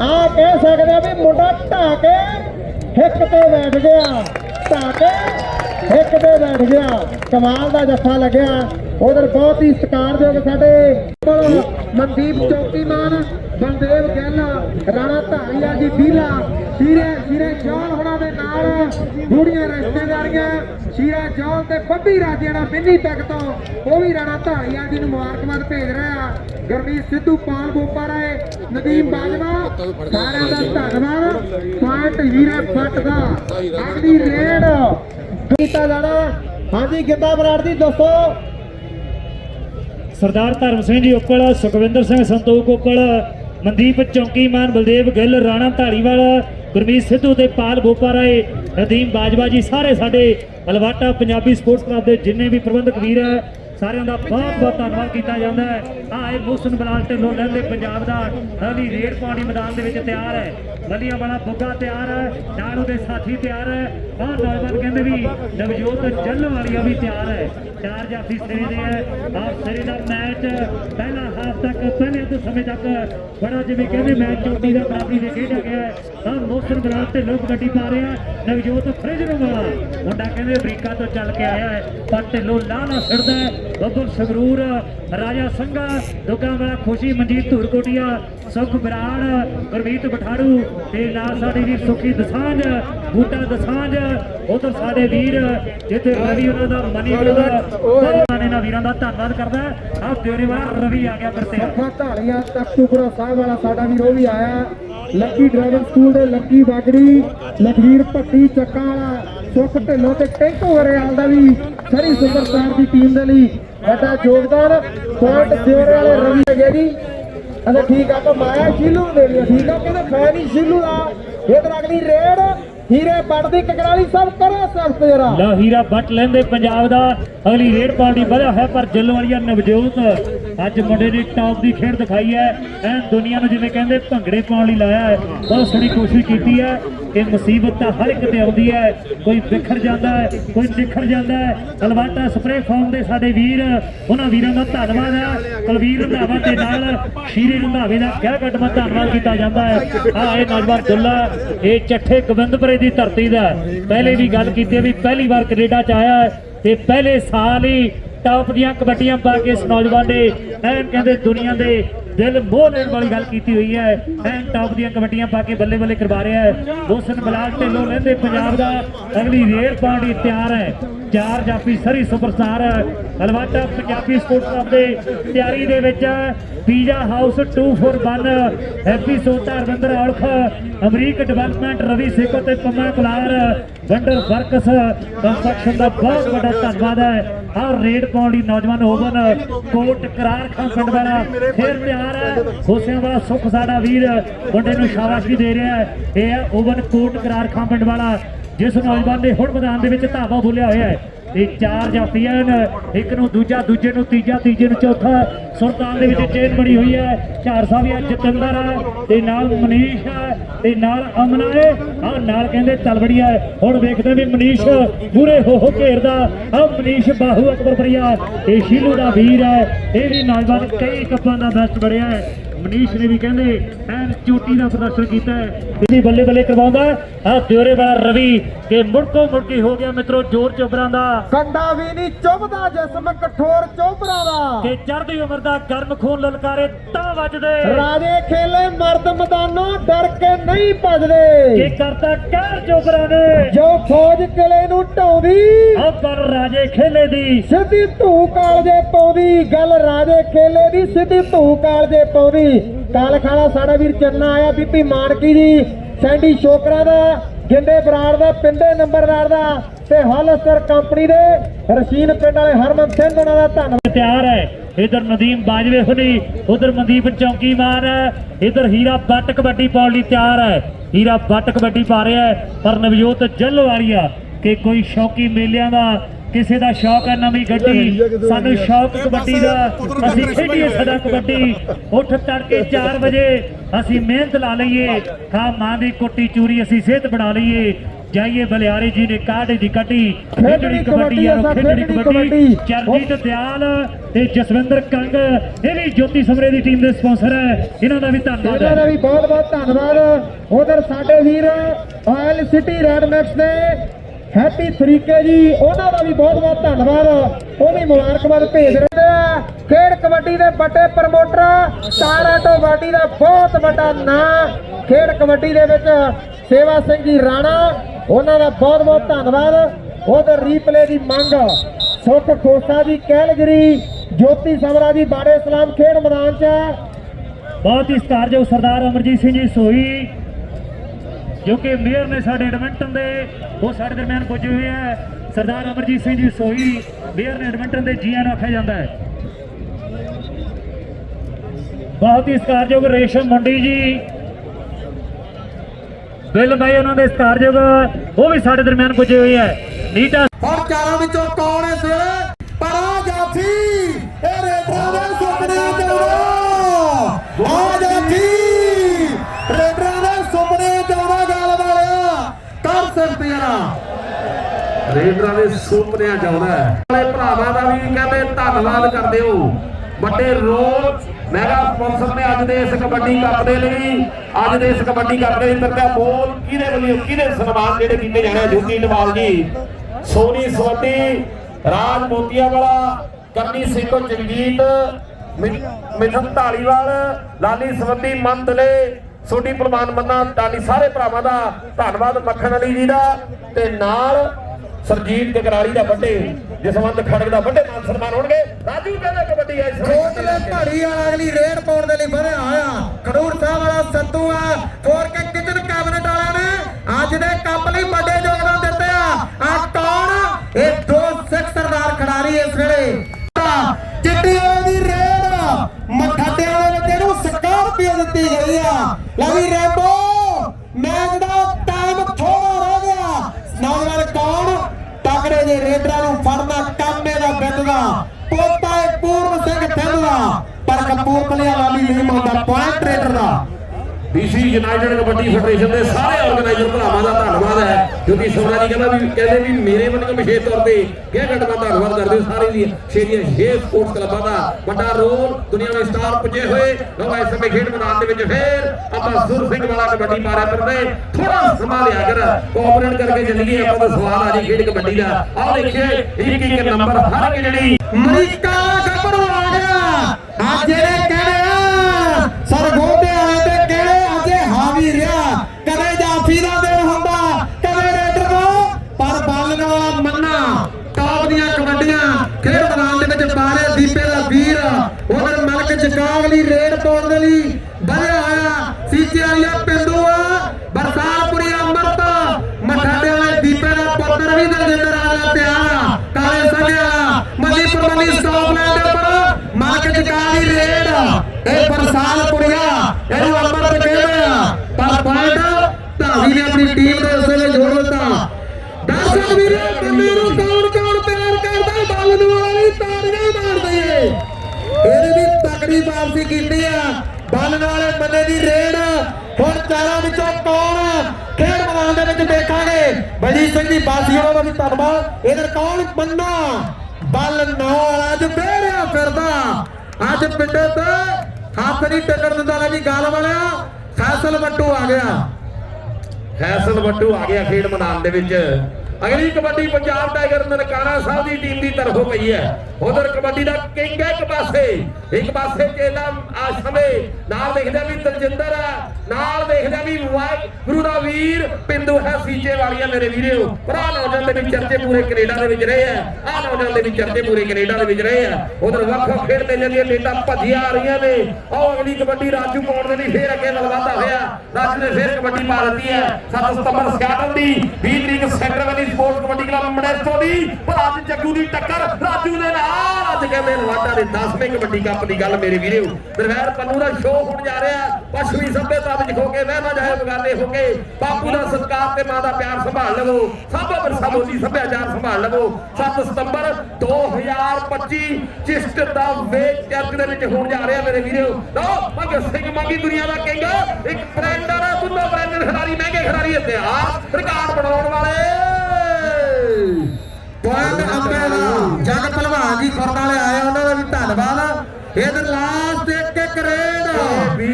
ਆ ਕਹਿ ਸਕਦੇ ਆ ਵੀ ਮੁੰਡਾ ਢਾ ਕੇ ਹਿੱਕ ਤੇ ਬੈਠ ਗਿਆ ਢਾ ਕੇ ਹਿੱਕ ਤੇ ਬੈਠ ਗਿਆ। ਕਮਾਲ ਦਾ ਜੱਫਾ ਲੱਗਿਆ। ਉਧਰ ਬਹੁਤ ਹੀ ਸਤਿਕਾਰਯੋਗ ਸਾਡੇ ਕੋਲ ਮਨਦੀਪ ਚੌਕੀਮਾਨ ਬਲਦੇਵ ਗਹਿਲਾ ਰਾਣਾ ਧਾਰੀਆ ਜੀ ਬੀਲਾ ਸੀਰੇ ਸੀਰੇ ਜੌਲ ਹੋਣਾ ਦੇ ਨਾਲ ਬੁੜੀਆਂ ਰਿਸ਼ਤੇਦਾਰੀਆਂ, ਸ਼ੀਰਾ ਜੌਲ ਤੇ ਬੱਬੀ ਰਾਜੇੜਾ ਬਿੰਨੀ ਤੱਕ ਤੋਂ ਉਹ ਵੀ ਰਾਣਾ ਧਾਰੀਆ ਜੀ ਨੂੰ ਮੁਬਾਰਕਬਾਦ ਭੇਜ ਰਿਹਾ ਗੁਰਮੀਤ ਸਿੱਧੂ, ਪਾਲ ਗੋਪਾ ਨਦੀਮ ਬਾਜਵਾ, ਸਾਰਿਆਂ ਦਾ ਧੰਨਵਾਦ। ਪੁਆਇੰਟ ਹੀਰੇ ਫੱਟ ਦਾ। ਅਗਲੀ ਰੇਡ। ਕੀਤਾ ਜਾਣਾ। ਹਾਂਜੀ ਗਿੱਦਾ ਬਰਾੜ ਦੀ ਦੱਸੋ। ਸਰਦਾਰ ਧਰਮ ਸਿੰਘ ਜੀ ਉੱਪਲ ਸੁਖਵਿੰਦਰ ਸਿੰਘ ਸੰਤੋਖ ਉੱਪਲ ਮਨਦੀਪ ਚੌਂਕੀਮਾਨ ਬਲਦੇਵ ਗਿੱਲ, ਰਾਣਾ ਢਾਲੀਵਾਲ ਗੁਰਮੀਤ ਸਿੱਧੂ ਤੇ ਪਾਲ ਬੋਪਾ ਰਾਏ ਨਦੀਮ ਬਾਜਵਾ ਜੀ, ਸਾਰੇ ਸਾਡੇ ਅਲਵਾਟਾ ਪੰਜਾਬੀ ਸਪੋਰਟਸ ਕਲੱਬ ਦੇ ਜਿੰਨੇ ਵੀ ਪ੍ਰਬੰਧਕ ਵੀਰ ਹੈ ਸਾਰਿਆਂ ਦਾ ਬਹੁਤ ਬਹੁਤ ਧੰਨਵਾਦ ਕੀਤਾ ਜਾਂਦਾ ਹੈ। ਆ ਇਹ ਮੋਸਨ ਬਲਾਲ ਢਿੱਲੋਂ ਲਹਿੰਦੇ ਪੰਜਾਬ ਦਾ ਹਾਲੀ ਰੇਡ ਪਾਣੀ ਮੈਦਾਨ ਦੇ ਵਿੱਚ ਤਿਆਰ ਹੈ। ਮਲੀਆਂ ਵਾਲਾ ਬੁੱਗਾ ਤਿਆਰ ਹੈ ਨਾਲ ਉਹਦੇ ਸਾਥੀ ਤਿਆਰ ਹੈ। ਆਹ ਨੌਜਵਾਨ ਕਹਿੰਦੇ ਵੀ ਨਵਜੋਤ ਜੱਲ ਵਾਲੀਆਂ ਵੀ ਤਿਆਰ ਹੈ। ਚਾਰ ਜਾਫੀ ਸਿਰੇ ਦੇ ਹੈ। ਆਪ ਸਿਰੇ ਦਾ ਮੈਚ ਪਹਿਲਾ ਹਾਫ ਤੱਕ, ਪਹਿਲੇ ਅੱਧ ਸਮੇਂ ਤੱਕ ਬੜਾ ਜਿਵੇਂ ਕਹਿੰਦੇ ਮੈਚ ਚੋਟੀ ਦਾ ਬਰਾਬਰੀ ਦੇ ਖੇਡਿਆ ਗਿਆ ਹੈ। ਆਹ ਮੋਸਨ ਬਲਾਲ ਢਿੱਲੋਂ ਕਬੱਡੀ ਪਾ ਰਿਹਾ ਨਵਜੋਤ ਫਰਿਜਰੋਂ ਵਾਲਾ ਮੁੰਡਾ ਕਹਿੰਦੇ ਅਮਰੀਕਾ ਤੋਂ ਚੱਲ ਕੇ ਆਇਆ ਹੈ, ਪਰ ਢਿੱਲੋਂ ਲਾਲਾ ਫਿਰਦਾ ਹੈ ਬੱਬਲ ਸੰਗਰੂਰ ਰਾਜਾ ਸੰਘਾ ਦੁੱਗਾ ਵਾਲਾ ਖੁਸ਼ੀ ਮਨਜੀਤ ਧੂਰਕੋਟੀਆ ਸੁਖ ਬਰਾੜ ਗੁਰਮੀਤ ਬਠਾੜੂ ਤੇ ਨਾਲ ਸਾਡੇ ਵੀਰ ਸੁਖੀ ਦਸਾਂਝ ਬੂਟਾ ਦਸਾਂਝ ਉਧਰ ਸਾਡੇ ਵੀਰ ਜਿੱਥੇ ਰਵੀ ਉਹਨਾਂ ਦਾ ਮਨੀ ਉਹਨਾਂ ਦਾ ਇਹਨਾਂ ਵੀਰਾਂ ਦਾ ਧੰਨਵਾਦ ਕਰਦਾ। ਆ ਤੇਰੇ ਵਾਲਾ ਰਵੀ ਆ ਗਿਆ ਕਰਤੇ ਸੱਖਾ ਢਾਲੀਆਂ ਤਖਤੂਪੁਰਾ ਸਾਹਿਬ ਵਾਲਾ ਸਾਡਾ ਵੀਰ ਉਹ ਵੀ ਆਇਆ। ਲੱਕੀ ਡਰਾਈਵਿੰਗ ਸਕੂਲ ਦੇ ਲੱਕੀ ਬਾਗੜੀ ਲਖਵੀਰ ਭੱਟੀ ਚੱਕਾਂ ਵਾਲਾ। ਸੁਖ ਢਿੱਲੋਂ ਤੇ ਟੈਂਕੋ ਵਰੇਵਾਲ ਦਾ ਵੀ ਸਰੀ ਸੁਪਰਸਟਾਰ ਦੀ ਟੀਮ ਦੇ ਲਈ ਵੱਡਾ ਯੋਗਦਾਨ। ਪੁਆਇੰਟ ਜੇਰੇ ਵਾਲੇ ਰਵੀ ਹੈਗੇ ਜੀ। ਅਰੇ ਠੀਕ ਆਪਾਂ ਮਾਇਆ ਸ਼ੀਲੂ ਦੇ ਦਿਓ ਠੀਕ ਆ। ਕਹਿੰਦੇ ਫੈਨ ਹੀ ਸ਼ੀਲੂ ਦਾ। ਇਧਰ ਅਗਲੀ ਰੇਡ, ਹੀਰੇ ਪੜਦੀ ਕਕਰਾਲੀ ਸਭ ਕਰੋ ਸਖਤ ਜਰਾ। ਲਾ ਹੀਰਾ ਬੱਟ ਲੈਂਦੇ ਪੰਜਾਬ ਦਾ। ਅਗਲੀ ਰੇਡ ਪਾਰਟੀ ਵਧਿਆ ਹੈ, ਪਰ ਜੱਲਵਾਲੀਆ ਨਵਜੋਤ, ਅੱਜ ਮੁੰਡੇ ਨੇ ਟੌਪ ਦੀ ਖੇਡ ਦਿਖਾਈ ਹੈ। ਐ ਦੁਨੀਆ ਨੂੰ ਜਿਵੇਂ ਕਹਿੰਦੇ ਭੰਗੜੇ ਪਾਉਣ ਲਈ ਲਾਇਆ ਹੈ। ਬਹੁਤ ਸੋਹਣੀ ਕੋਸ਼ਿਸ਼ ਕੀਤੀ ਹੈ। ਕਿ ਮੁਸੀਬਤ ਤਾਂ ਹਰ ਇੱਕ ਤੇ ਆਉਂਦੀ ਹੈ। ਕੋਈ ਵਿਖਰ ਜਾਂਦਾ ਹੈ, ਕੋਈ ਨਿਖਰ ਜਾਂਦਾ ਹੈ। ਅਲਵਾਟਾ ਸਪਰੇ ਫਾਰਮ ਦੇ ਸਾਡੇ ਵੀਰ, ਉਹਨਾਂ ਵੀਰਾਂ ਦਾ ਧੰਨਵਾਦ ਹੈ। ਕੁਲਵੀਰ ਰੰਧਾਵਾ ਤੇ ਨਾਲ, ਸ਼ੀਰੇ ਰੰਧਾਵੇ ਦਾ ਕਹਿ ਕੱਟਵਾ ਧੰਨਵਾਦ ਕੀਤਾ ਜਾਂਦਾ ਹੈ। ਆ ਇਹ ਨੌਜਵਾਨ ਦੁੱਲਾ, ਇਹ ਚੱਠੇ ਗੋਬਿੰਦਪੁਰੇ ਦੀ ਧਰਤੀ ਦਾ ਪਹਿਲੇ ਵੀ ਗੱਲ ਕੀਤੀ ਹੈ ਵੀ ਪਹਿਲੀ ਵਾਰ ਕੈਨੇਡਾ ਚ ਆਇਆ ਹੈ ਤੇ ਪਹਿਲੇ ਸਾਲ ਹੀ ਟੌਪ ਦੀਆਂ ਕਬੱਡੀਆਂ ਪਾ ਕੇ ਇਸ ਨੌਜਵਾਨ ਨੇ ਐਨ ਕਹਿੰਦੇ ਦੁਨੀਆ ਦੇ ਦਿਲ ਮੋਹ ਲੈਣ ਵਾਲੀ ਗੱਲ ਕੀਤੀ ਹੋਈ ਹੈ। ਐਨ ਟੌਪ ਦੀਆਂ ਕਬੱਡੀਆਂ ਪਾ ਕੇ ਬੱਲੇ ਬੱਲੇ ਕਰਵਾ ਰਿਹਾ ਹੈ। ਮੋਹਸਨ ਬਲਾਲ ਢਿੱਲੋਂ ਲੈਂਦੇ ਪੰਜਾਬ ਦਾ ਅਗਲੀ ਰੇਲ ਪਾਰਟੀ ਤਿਆਰ ਹੈ। ਚਾਰ ਜਾਫੀ ਸਰੀ ਸੁਪਰਸਟਾਰ ਹਲਵਾਟਾ ਪੰਜਾਬੀ ਸਪੋਰਟਸ ਕਲੱਬ ਦੇ ਤਿਆਰੀ ਦੇ ਵਿੱਚ ਪੀਜ਼ਾ ਹਾਊਸ 241 ਹੈਪੀ ਸੋਤਾ ਰਵਿੰਦਰ ਔਲਖ, ਅਮਰੀਕ ਡਿਵੈਲਪਮੈਂਟ ਰਵੀ ਸੇਖੋ ਤੇ Pamma Kular, wonder works construction ਦਾ ਬਹੁਤ ਵੱਡਾ ਧੰਨਵਾਦ ਹੈ। ਆਹ ਰੇਡ ਪਾਉਣ ਲਈ ਨੌਜਵਾਨ ਹੋਵਨ ਕੋਟ ਕਰਾਰ ਖਾਂ ਪਿੰਡ ਵਾਲਾ ਫੇਰ ਪਿਆਰ ਹੈ। ਹੋਸਿਆਂ ਵਾਲਾ ਸੁੱਖ ਸਾਡਾ ਵੀਰ ਮੁੰਡੇ ਨੂੰ ਸ਼ਾਬਾਸ਼ੀ ਦੇ ਰਿਹਾ ਹੈ। ਇਹ ਹੈ ਓਵਨ ਕੋਟ ਕਰਾਰ ਖਾਂ ਪਿੰਡ ਵਾਲਾ, ਜਿਸ ਨੌਜਵਾਨ ਨੇ ਹੁਣ ਮੈਦਾਨ ਦੇ ਵਿੱਚ ਧਾਵਾ ਬੋਲਿਆ ਹੋਇਆ ਹੈ। ਇਹ ਚਾਰ ਜਾਫੀਆਂ ਨੇ ਇੱਕ ਨੂੰ ਦੂਜਾ, ਦੂਜੇ ਨੂੰ ਤੀਜਾ, ਤੀਜੇ ਨੂੰ ਚੌਥਾ। ਸੁਲਤਾਨ ਦੇ ਵਿੱਚ ਚੇਨ ਬਣੀ ਹੋਈ ਹੈ। ਚਾਰ ਸਾਹਿਬਿਆ ਜਤਿੰਦਰ ਹੈ ਤੇ ਨਾਲ ਮਨੀਸ਼ ਹੈ ਤੇ ਨਾਲ ਅਮਨਾ ਹੈ ਆ ਨਾਲ ਕਹਿੰਦੇ ਤਲਵੜੀਆ। ਹੈ। ਹੁਣ ਵੇਖਦੇ ਵੀ ਮਨੀਸ਼ ਪੂਰੇ ਹੋ ਹੋ ਘੇਰਦਾ। ਆ ਮਨੀਸ਼ ਬਾਹੂ ਅਕਬਰਪੁਰੀਆ। ਇਹ ਸ਼ੀਲੂ ਦਾ ਵੀਰ ਹੈ। ਇਹ ਵੀ ਨੌਜਵਾਨ ਕਈ ਕੱਪਾਂ ਦਾ ਬੈਸਟ ਬਣਿਆ ਹੈ। ਮਨੀਸ਼ ਨੇ ਵੀ ਕਹਿੰਦੇ ਐਨ ਚੋਟੀ ਦਾ ਪ੍ਰਦਰਸ਼ਨ ਕੀਤਾ ਹੈ। ਇਹਦੀ ਬੱਲੇ ਬੱਲੇ ਕਰਵਾਉਂਦਾ ਆ ਦਿਉਰੇ ਵਾਲਾ ਰਵੀ ਕਿ ਮੁੜਕੋ ਮੁੜਕੀ ਹੋ ਗਿਆ ਮਿੱਤਰੋ ਜੋਰ ਚੋਬਰਾਂ ਦਾ। ਕੰਡਾ ਵੀ ਨਹੀਂ ਚੁੱਭਦਾ ਜਿਸਮ ਕਠੋਰ ਚੋਬਰਾ ਦਾ। ਕਿ ਚੜ੍ਹਦੀ ਉਮਰ ਦਾ ਗਰਮ ਖੂਨ ਲਲਕਾਰੇ ਤਾਂ ਵੱਜਦੇ। ਰਾਜੇ ਖੇਲੇ ਮਰਦ ਮੈਦਾਨੋਂ ਡਰ ਕੇ ਨਹੀਂ ਭੱਜਦੇ। ਕੀ ਕਰਦਾ ਕਹਿਰ ਚੋਬਰਾਂ ਨੇ? ਜੋ ਫੌਜ ਕਿਲੇ ਨੂੰ ਢਾਉਂਦੀ ਆ ਪਰ ਰਾਜੇ ਖੇਲੇ ਦੀ। ਸਿੱਧੀ ਧੂ ਕਾਲਜੇ ਪਾਉਂਦੀ। ਗੱਲ ਰਾਜੇ ਖੇਲੇ ਦੀ ਸਿੱਧੀ ਧੂ ਕਾਲਜੇ ਪਾਉਂਦੀ। ਕਾਲ ਸਾਡਾ ਵੀਰ ਚੰਨਾ ਆਇਆ, ਬੀਬੀ ਮਾਨਕੀ ਜੀ, ਸੈਂਡੀ ਸ਼ੋਕਰਾ ਦਾ, ਗਿੰਦੇ ਬਰਾੜ ਦਾ, ਪਿੰਡੇ ਨੰਬਰਦਾਰ ਦਾ ਤੇ ਹਾਲਸਰ ਕੰਪਨੀ ਦੇ ਰਸ਼ੀਨ ਪਿੰਡ ਵਾਲੇ ਹਰਮਨ ਸਿੰਘ ਉਹਨਾਂ ਦਾ ਧੰਨਵਾਦ। ਤਿਆਰ ਹੈ। ਇਧਰ ਨਦੀਮ ਬਾਜਵੇ ਹੁਣੀ ਉਧਰ ਮਨਦੀਪ ਚੌਂਕੀਮਾਨ ਹੈ। ਇਧਰ ਹੀਰਾ ਬੱਟ ਕਬੱਡੀ ਪਾਉਣ ਲਈ ਤਿਆਰ ਹੈ। ਹੀਰਾ ਬੱਟ ਕਬੱਡੀ ਪਾ ਰਿਹਾ ਹੈ, ਪਰ ਨਵਜੋਤ ਜੱਲ ਵਾਲੀਆ ਕਿ ਕੋਈ ਸ਼ੌਕੀ ਮੇਲਿਆਂ ਦਾ ਕਿਸੇ ਦਾ ਸ਼ੌਕ ਹੈ ਨਵੀਂ ਗੱਡੀ ਸਾਨੂੰ ਸ਼ੌਕ ਕਬੱਡੀ ਦਾ। ਅਸੀਂ ਖੇਡੀਏ ਸਦਾ ਕਬੱਡੀ। ਉੱਠ ਤੜਕੇ 4 ਵਜੇ ਅਸੀਂ ਮਿਹਨਤ ਲਾ ਲਈਏ। ਖਾ ਮਾਂ ਦੀ ਕੋਟੀ ਚੂਰੀ ਅਸੀਂ ਸਿਹਤ ਬਣਾ ਲਈਏ। ਜਾਈਏ ਬਲਿਆਰੇ ਜੀ ਨੇ ਕਾਢ ਦੀ ਕੱਢੀ। ਖੇਡਣੀ ਕਬੱਡੀ ਆ ਖੇਡਣੀ ਕਬੱਡੀ। ਚਰਜੀਤ ਦਿਆਲ ਤੇ ਜਸਵਿੰਦਰ ਕੰਗ ਇਹ ਵੀ ਜੋਤੀ ਸਮਰੇ ਦੀ ਟੀਮ ਦੇ ਸਪਾਂਸਰ ਹੈ। ਇਹਨਾਂ ਦਾ ਵੀ ਧੰਨਵਾਦ ਇਹਨਾਂ ਦਾ ਹੈ ਵੀ ਬਹੁਤ ਬਹੁਤ ਧੰਨਵਾਦ। ਉਧਰ ਸਾਡੇ ਵੀਰ ਆਇਲ ਸਿਟੀ ਰੈਡ ਮੈਕਸ ਦੇ ਹੈਪੀ ਤਰੀਕੇ ਜੀ, ਉਹਨਾਂ ਦਾ ਵੀ ਬਹੁਤ ਬਹੁਤ ਧੰਨਵਾਦ। ਉਹ ਵੀ ਮੁਬਾਰਕਬਾਦ ਭੇਜ ਰਹੇ ਆ ਖੇਡ ਕਬੱਡੀ ਦੇ ਵੱਡੇ ਪ੍ਰਮੋਟਰ ਸਟਾਰ ਆਟੋ ਦਾ ਬਹੁਤ ਵੱਡਾ ਨਾਂ। ਖੇਡ ਕਬੱਡੀ ਦੇ ਵਿੱਚ ਸੇਵਾ ਸਿੰਘ ਜੀ ਰਾਣਾ, ਉਹਨਾਂ ਦਾ ਬਹੁਤ ਬਹੁਤ ਧੰਨਵਾਦ। ਉਧਰ ਰੀਪਲੇ ਦੀ ਮੰਗ। ਸੁਖ ਖੋਸਾ ਦੀ ਕੈਲਗਰੀ, ਜੋਤੀ ਸਮਰਾ ਦੀ ਬਾੜੇ ਸਲਾਮ ਖੇਡ ਮੈਦਾਨ 'ਚ। ਬਹੁਤ ਹੀ ਸਤਿਕਾਰਯੋਗ ਸਰਦਾਰ ਅਮਰਜੀਤ ਸਿੰਘ ਜੀ ਸੋਈ। ਜੋ ਮੇਅਰ ਨੇ ਸਾਡੇ ਐਡਮਿੰਟਨ ਦੇ, ਉਹ ਸਾਡੇ ਦਰਮਿਆਨ ਪੁੱਜੇ ਹੋਏ ਹੈ ਸਰਦਾਰ ਅਮਰਜੀਤ ਸਿੰਘ ਜੀ ਸੋਈ ਮੇਅਰ ਨੇ ਐਡਮਿੰਟਨ ਦੇ ਜੀਆਂ ਆਖਿਆ ਜਾਂਦਾ ਹੈ। ਬਹੁਤ ਹੀ ਸਤਿਕਾਰਯੋਗ ਰੇਸ਼ਮ ਮੁੰਡੀ ਜੀ। ਬਿੱਲ ਬਾਈ ਉਹਨਾਂ ਦੇ ਸਤਿਕਾਰਯੋਗ, ਉਹ ਵੀ ਸਾਡੇ ਦਰਮਿਆਨ ਪੁੱਜੇ ਹੋਏ ਹੈ ਨੀਟਾ ਹੁਣ ਚਾਰਾਂ ਵਿੱਚੋਂ ਕੌਣ ਇਸ ਵੇਲੇ ਰੇਡਰਾਂ ਦੇ ਸੁਪਨਿਆਂ ਚਾਹੁੰਦਾ ਹੈ। ਵਾਲੇ ਭਰਾਵਾਂ ਦਾ ਵੀ ਕਹਿੰਦੇ ਧੰਨਵਾਦ ਕਰਦੇ ਹੋ। ਵੱਡੇ ਰੋਲ ਮੈਗਾ ਸਪਾਂਸਰ ਨੇ ਅੱਜ ਦੇ ਇਸ ਕਬੱਡੀ ਕੱਪ ਦੇ ਲਈ। ਅੱਜ ਦੇ ਇਸ ਕਬੱਡੀ ਕੱਪ ਦੇ ਅੰਦਰ ਦਾ ਬੋਲ ਕਿਹਦੇ ਵੱਲੋਂ, ਕਿਹਦੇ ਸਨਮਾਨ ਜਿਹੜੇ ਕੀਤੇ ਜਾਣੇ ਜੋਤੀ ਨਵਾਲ ਜੀ, ਸੋਨੀ ਸਵੱਡੀ ਰਾਜ ਮੋਤੀਆ ਵਾਲਾ ਕਰਨੀ ਸਿੰਘੋ ਜਗਜੀਤ ਮਿਥਨ ਢਾਲੀਵਾਲ ਲਾਲੀ ਸਵੱਦੀ ਮੰਤਲੇ ਸੋਢੀ ਪ੍ਰਮਾਨ ਮੰਨਾ ਟਾਲੀ ਸਾਰੇ ਭਰਾਵਾਂ ਦਾ ਧੰਨਵਾਦ ਮੱਖਣ ਅਲੀ ਜੀ ਦਾ ਤੇ ਨਾਲ ਸਰਜੀਤ ਜਗਰਾਲੀ ਦਾ ਵੱਡੇ ਜਸਵੰਤ ਖੜਗ ਦਾ ਵੱਡੇ ਮਾਨ ਸਨਮਾਨ ਹੋਣਗੇ। ਰਾਜੂ ਕਹਿੰਦਾ ਕਬੱਡੀ ਐ ਕੋਟਲੇ ਪਹਾੜੀ ਵਾਲਾ ਅਗਲੀ ਰੇਡ ਪਾਉਣ ਦੇ ਲਈ ਵਧਿਆ ਹੋਇਆ ਖਡੂਰ ਸਾਹਿਬ ਵਾਲਾ ਸੰਤੂ ਆ। ਫੋਰ ਕੇ ਕਿਚਨ ਕੈਬਨਿਟ ਵਾਲਿਆਂ ਨੇ ਅੱਜ ਦੇ ਕੱਪ ਲਈ ਵੱਡੇ ਯੋਗਦਾਨ ਦਿੱਤੇ ਆ। ਆ ਕੌਣ? ਇਹ ਦੋ ਸਿੱਖ ਸਰਦਾਰ ਖਿਡਾਰੀ ਇਸ ਵੇਲੇ। ਚਿੱਟੀ ਦੀ ਰੇਡ ਮੱਠਾਟੇ ਵਾਲੇ ਵਿੱਚ ਇਹਨੂੰ ਸਕਾਰਪੀਓ ਦਿੱਤੀ ਗਈ ਆ। ਲੈ ਵੀ ਰੈਂਬੋ, ਮੈਚ ਦਾ ਟਾਈਮ ਥੋੜਾ ਰਹਿ ਗਿਆ। ਨੌਜਵਾਨ ਕੌਣ? ਤਕੜੇ ਜੇ ਰੇਡਰਾਂ ਨੂੰ ਫੜਨਾ, ਕਾਮੇ ਦਾ ਬਿੱਦ ਦਾ ਪੋਤਾ ਹੈ ਪੂਰਨ ਸਿੰਘ ਠੱਲ ਦਾ ਪਰ ਕਪੂਰਥਲੇ ਵਾਲੀ ਨਹੀਂ ਮੰਨਦਾ ਪੁਆਇੰਟ ਰੇਡਰ ਦਾ। ਬੀਸੀ ਯੂਨਾਈਟਿਡ ਕਬੱਡੀ ਫੈਡਰੇਸ਼ਨ ਦੇ ਸਾਰੇ ਆਰਗੇਨਾਈਜ਼ਰ ਭਰਾਵਾਂ ਦਾ ਧੰਨਵਾਦ ਹੈ, ਕਿਉਂਕਿ ਸੋਨਾ ਜੀ ਕਹਿੰਦਾ ਵੀ, ਕਹਿੰਦੇ ਵੀ ਮੇਰੇ ਵੱਲੋਂ ਵਿਸ਼ੇਸ਼ ਤੌਰ ਤੇ ਕਿਹ ਘੱਟ ਮੈਂ ਧੰਨਵਾਦ ਕਰਦੇ ਹਾਂ ਸਾਰੇ ਦੀ ਸ਼ੇਰੀਆਂ ਛੇ ਸਪੋਰਟਸ ਕਲੱਬਾਂ ਦਾ ਵੱਡਾ ਰੋਲ ਦੁਨੀਆ ਦੇ ਸਟਾਰ ਪੁੱਜੇ ਹੋਏ ਲੋ ਇਸ ਸਮੇਂ ਖੇਡ ਮੈਦਾਨ ਦੇ ਵਿੱਚ ਫੇਰ ਆਪਾਂ ਸੁਰ ਸਿੰਘ ਵਾਲਾ ਕਬੱਡੀ ਮਾਰਿਆ ਕਰਦੇ ਥੋੜਾ ਸਮਾਂ ਲਿਆ ਕਰ ਕੋਆਪਰੇਟ ਕਰਕੇ ਜ਼ਿੰਦਗੀ ਆਪਾਂ ਦਾ ਸਵਾਲ ਆ ਜੀ ਖੇਡ ਕਬੱਡੀ ਦਾ। ਆਹ ਦੇਖੀਏ ਇੱਕ ਇੱਕ ਨੰਬਰ ਹਰ ਇੱਕ ਜਿਹੜੀ ਅਮਰੀਕਾ ਗੱਭਰੂ ਆ ਗਿਆ। ਅੱਜ ਜਿਹੜੇ ਕਹਿੰਦੇ ਆ 80 ਦਾ ਦਿਨ ਹੁੰਦਾ ਕਦੇ ਰੇਡਰ ਨੂੰ, ਪਰ ਬੱਲ ਨਾਲ ਮੰਨਾ। ਟਾਪ ਦੀਆਂ ਕਬੱਡੀਆਂ ਖੇਡ ਮੈਦਾਨ ਦੇ ਵਿੱਚ ਬਾਰੇ ਦੀਪੇ ਦਾ ਵੀਰ। ਉਧਰ ਮਲਕ ਜਗਾਵਲੀ ਰੇਡ ਪਾਉਣ ਦੇ ਲਈ ਵਾਪਸੀ ਕੀਤੀ ਆ। ਬੰਨ ਵਾਲੇ ਬੰਦੇ ਦੀ ਰੇਡ। ਹੁਣ ਚਾਰਾਂ ਵਿੱਚੋਂ ਕੌਣ ਖੇਡ ਮੈਦਾਨ ਦੇ ਵਿੱਚ ਦੇਖਾਂਗੇ? ਬਲਜੀਤ ਸਿੰਘ ਦੀ ਬਾਸੀ ਉਹਨਾਂ ਦਾ ਵੀ ਧੰਨਵਾਦ। ਇਧਰ ਕੌਣ ਬੰਨਾ ਬਲ ਨਾਲ ਅੱਜ ਬੇੜਿਆ ਫਿਰਦਾ। ਅੱਜ ਪਿੰਡੇ ਤੇ ਹੱਥ ਨਹੀਂ ਟਿਕਣ ਦਿੰਦਾ ਲੈ ਵੀ ਗੱਲ ਵਾਲਿਆ ਫੈਸਲ ਵੱਟੂ ਆ ਗਿਆ। ਫੈਸਲ ਵੱਟੂ ਆ ਗਿਆ ਖੇਡ ਮੈਦਾਨ ਦੇ ਵਿੱਚ। ਅਗਲੀ ਕਬੱਡੀ ਪੰਜਾਬ ਟਾਈਗਰ ਨਨਕਾਣਾ ਸਾਹਿਬ ਦੀ ਟੀਮ ਦੀ ਤਰਫੋਂ ਪਈ ਹੈ। ਉਧਰ ਕਬੱਡੀ ਦਾ ਕਿੰਗ ਹੈ ਇੱਕ ਪਾਸੇ। ਇੱਕ ਪਾਸੇ ਚੇਲਾ ਆਸ਼ਮੇ ਨਾਲ ਦੇਖਦੇ ਵੀ ਤਲਜਿੰਦਰ ਆ। ਨਾਲ ਦੇਖਦੇ ਵੀ ਗੁਰੂ ਦਾ ਵੀਰ ਪਿੰਦੂ ਹੈ ਸੀਚੇ ਵਾਲੀਆਂ ਮੇਰੇ ਵੀਰੋ। ਪਰ ਆਹ ਨੌਜਵਾਨ ਦੇ ਵੀ ਚਰਚੇ ਪੂਰੇ ਕੈਨੇਡਾ ਦੇ ਵਿੱਚ ਰਹੇ ਆ। ਆਹ ਨੌਜਵਾਨ ਦੇ ਵੀ ਚਰਚੇ ਪੂਰੇ ਕੈਨੇਡਾ ਦੇ ਵਿੱਚ ਰਹੇ ਆ। ਉਧਰ ਵੱਖ ਵੱਖ ਖੇਡ ਮੇਲੇ ਦੀਆਂ ਡੇਟਾ ਭੱਜੀਆਂ ਆ ਰਹੀਆਂ ਨੇ। ਆਹ ਅਗਲੀ ਕਬੱਡੀ ਰਾਜੂ ਪਾਉਣ ਦੇ ਲਈ ਫੇਰ ਅੱਗੇ ਵੱਲ ਵਾਧਾ ਹੋਇਆ। ਰਾਜੂ ਨੇ ਫੇਰ ਕਬੱਡੀ ਪਾ ਦਿੱਤੀ ਹੈ। 7 ਸਤੰਬਰ ਸਿਆਟਲ ਦੀ 20 ਤਰੀਕ centre valley sports kabaddi club ਮਨੇਸਟੋ ਦੀ ਪਰ ਅੱਜ ਜੱਗੂ ਦੀ ਟੱਕਰ, ਰਾਜੂ ਦੇ ਨਾਲ। ਅੱਜ ਕਹਿੰਦੇ ਲਵਾਡਾ ਦੇ 10ਵੇਂ ਕਬੱਡੀ ਕੱਪ ਦੀ ਗੱਲ ਮੇਰੇ ਵੀਰੋ। ਦਰਵੈਰ ਪੰਨੂ ਦਾ ਸ਼ੋਅ ਹੋਣ ਜਾ ਰਿਹਾ। ਪਛਮੀ ਸੱਭਿਅਤਾ ਵਿੱਚ ਖੋ ਕੇ ਵਹਿਮਾ ਜਾਏ ਬਗਾਨੇ ਹੋ ਕੇ, ਬਾਪੂ ਦਾ ਸਤਿਕਾਰ ਤੇ ਮਾਂ ਦਾ ਪਿਆਰ ਸੰਭਾਲ ਲਵੋ। ਸਭ ਵਿਰਸਾ ਸੱਭਿਆਚਾਰ ਸੰਭਾਲ ਲਵੋ। 7 ਸਤੰਬਰ 2025 ਚਿਸ਼ਟ ਦਾ ਵੇਚ ਚਰਚ ਦੇ ਵਿੱਚ ਹੋਣ ਜਾ ਰਿਹਾ ਮੇਰੇ ਵੀਰੋ। ਲਓ ਮੰਗ ਸਿੰਘ ਮੰਗੀ ਦੁਨੀਆ ਦਾ ਕਿੰਗ, ਇੱਕ ਬ੍ਰਾਂਡਰ ਦੋਨੋਂ ਬ੍ਰਾਂਡਰ ਖਿਡਾਰੀ, ਮਹਿੰਗੇ ਖਿਡਾਰੀ ਇਤਿਹਾਸ ਰਿਕਾਰਡ ਬਣਾਉਣ ਵਾਲੇ। ਪੁਆਇੰਟ ਅੰਬੇ ਦਾ? ਜਗ ਭਲਵਾਨ ਜੀ ਖੁਰਦ ਵਾਲੇ ਆਏ ਉਹਨਾਂ ਦਾ ਵੀ ਧੰਨਵਾਦ। ਇਧਰ ਲਾਸਟ ਇੱਕ ਇੱਕ ਰੇਡ। ਵੀ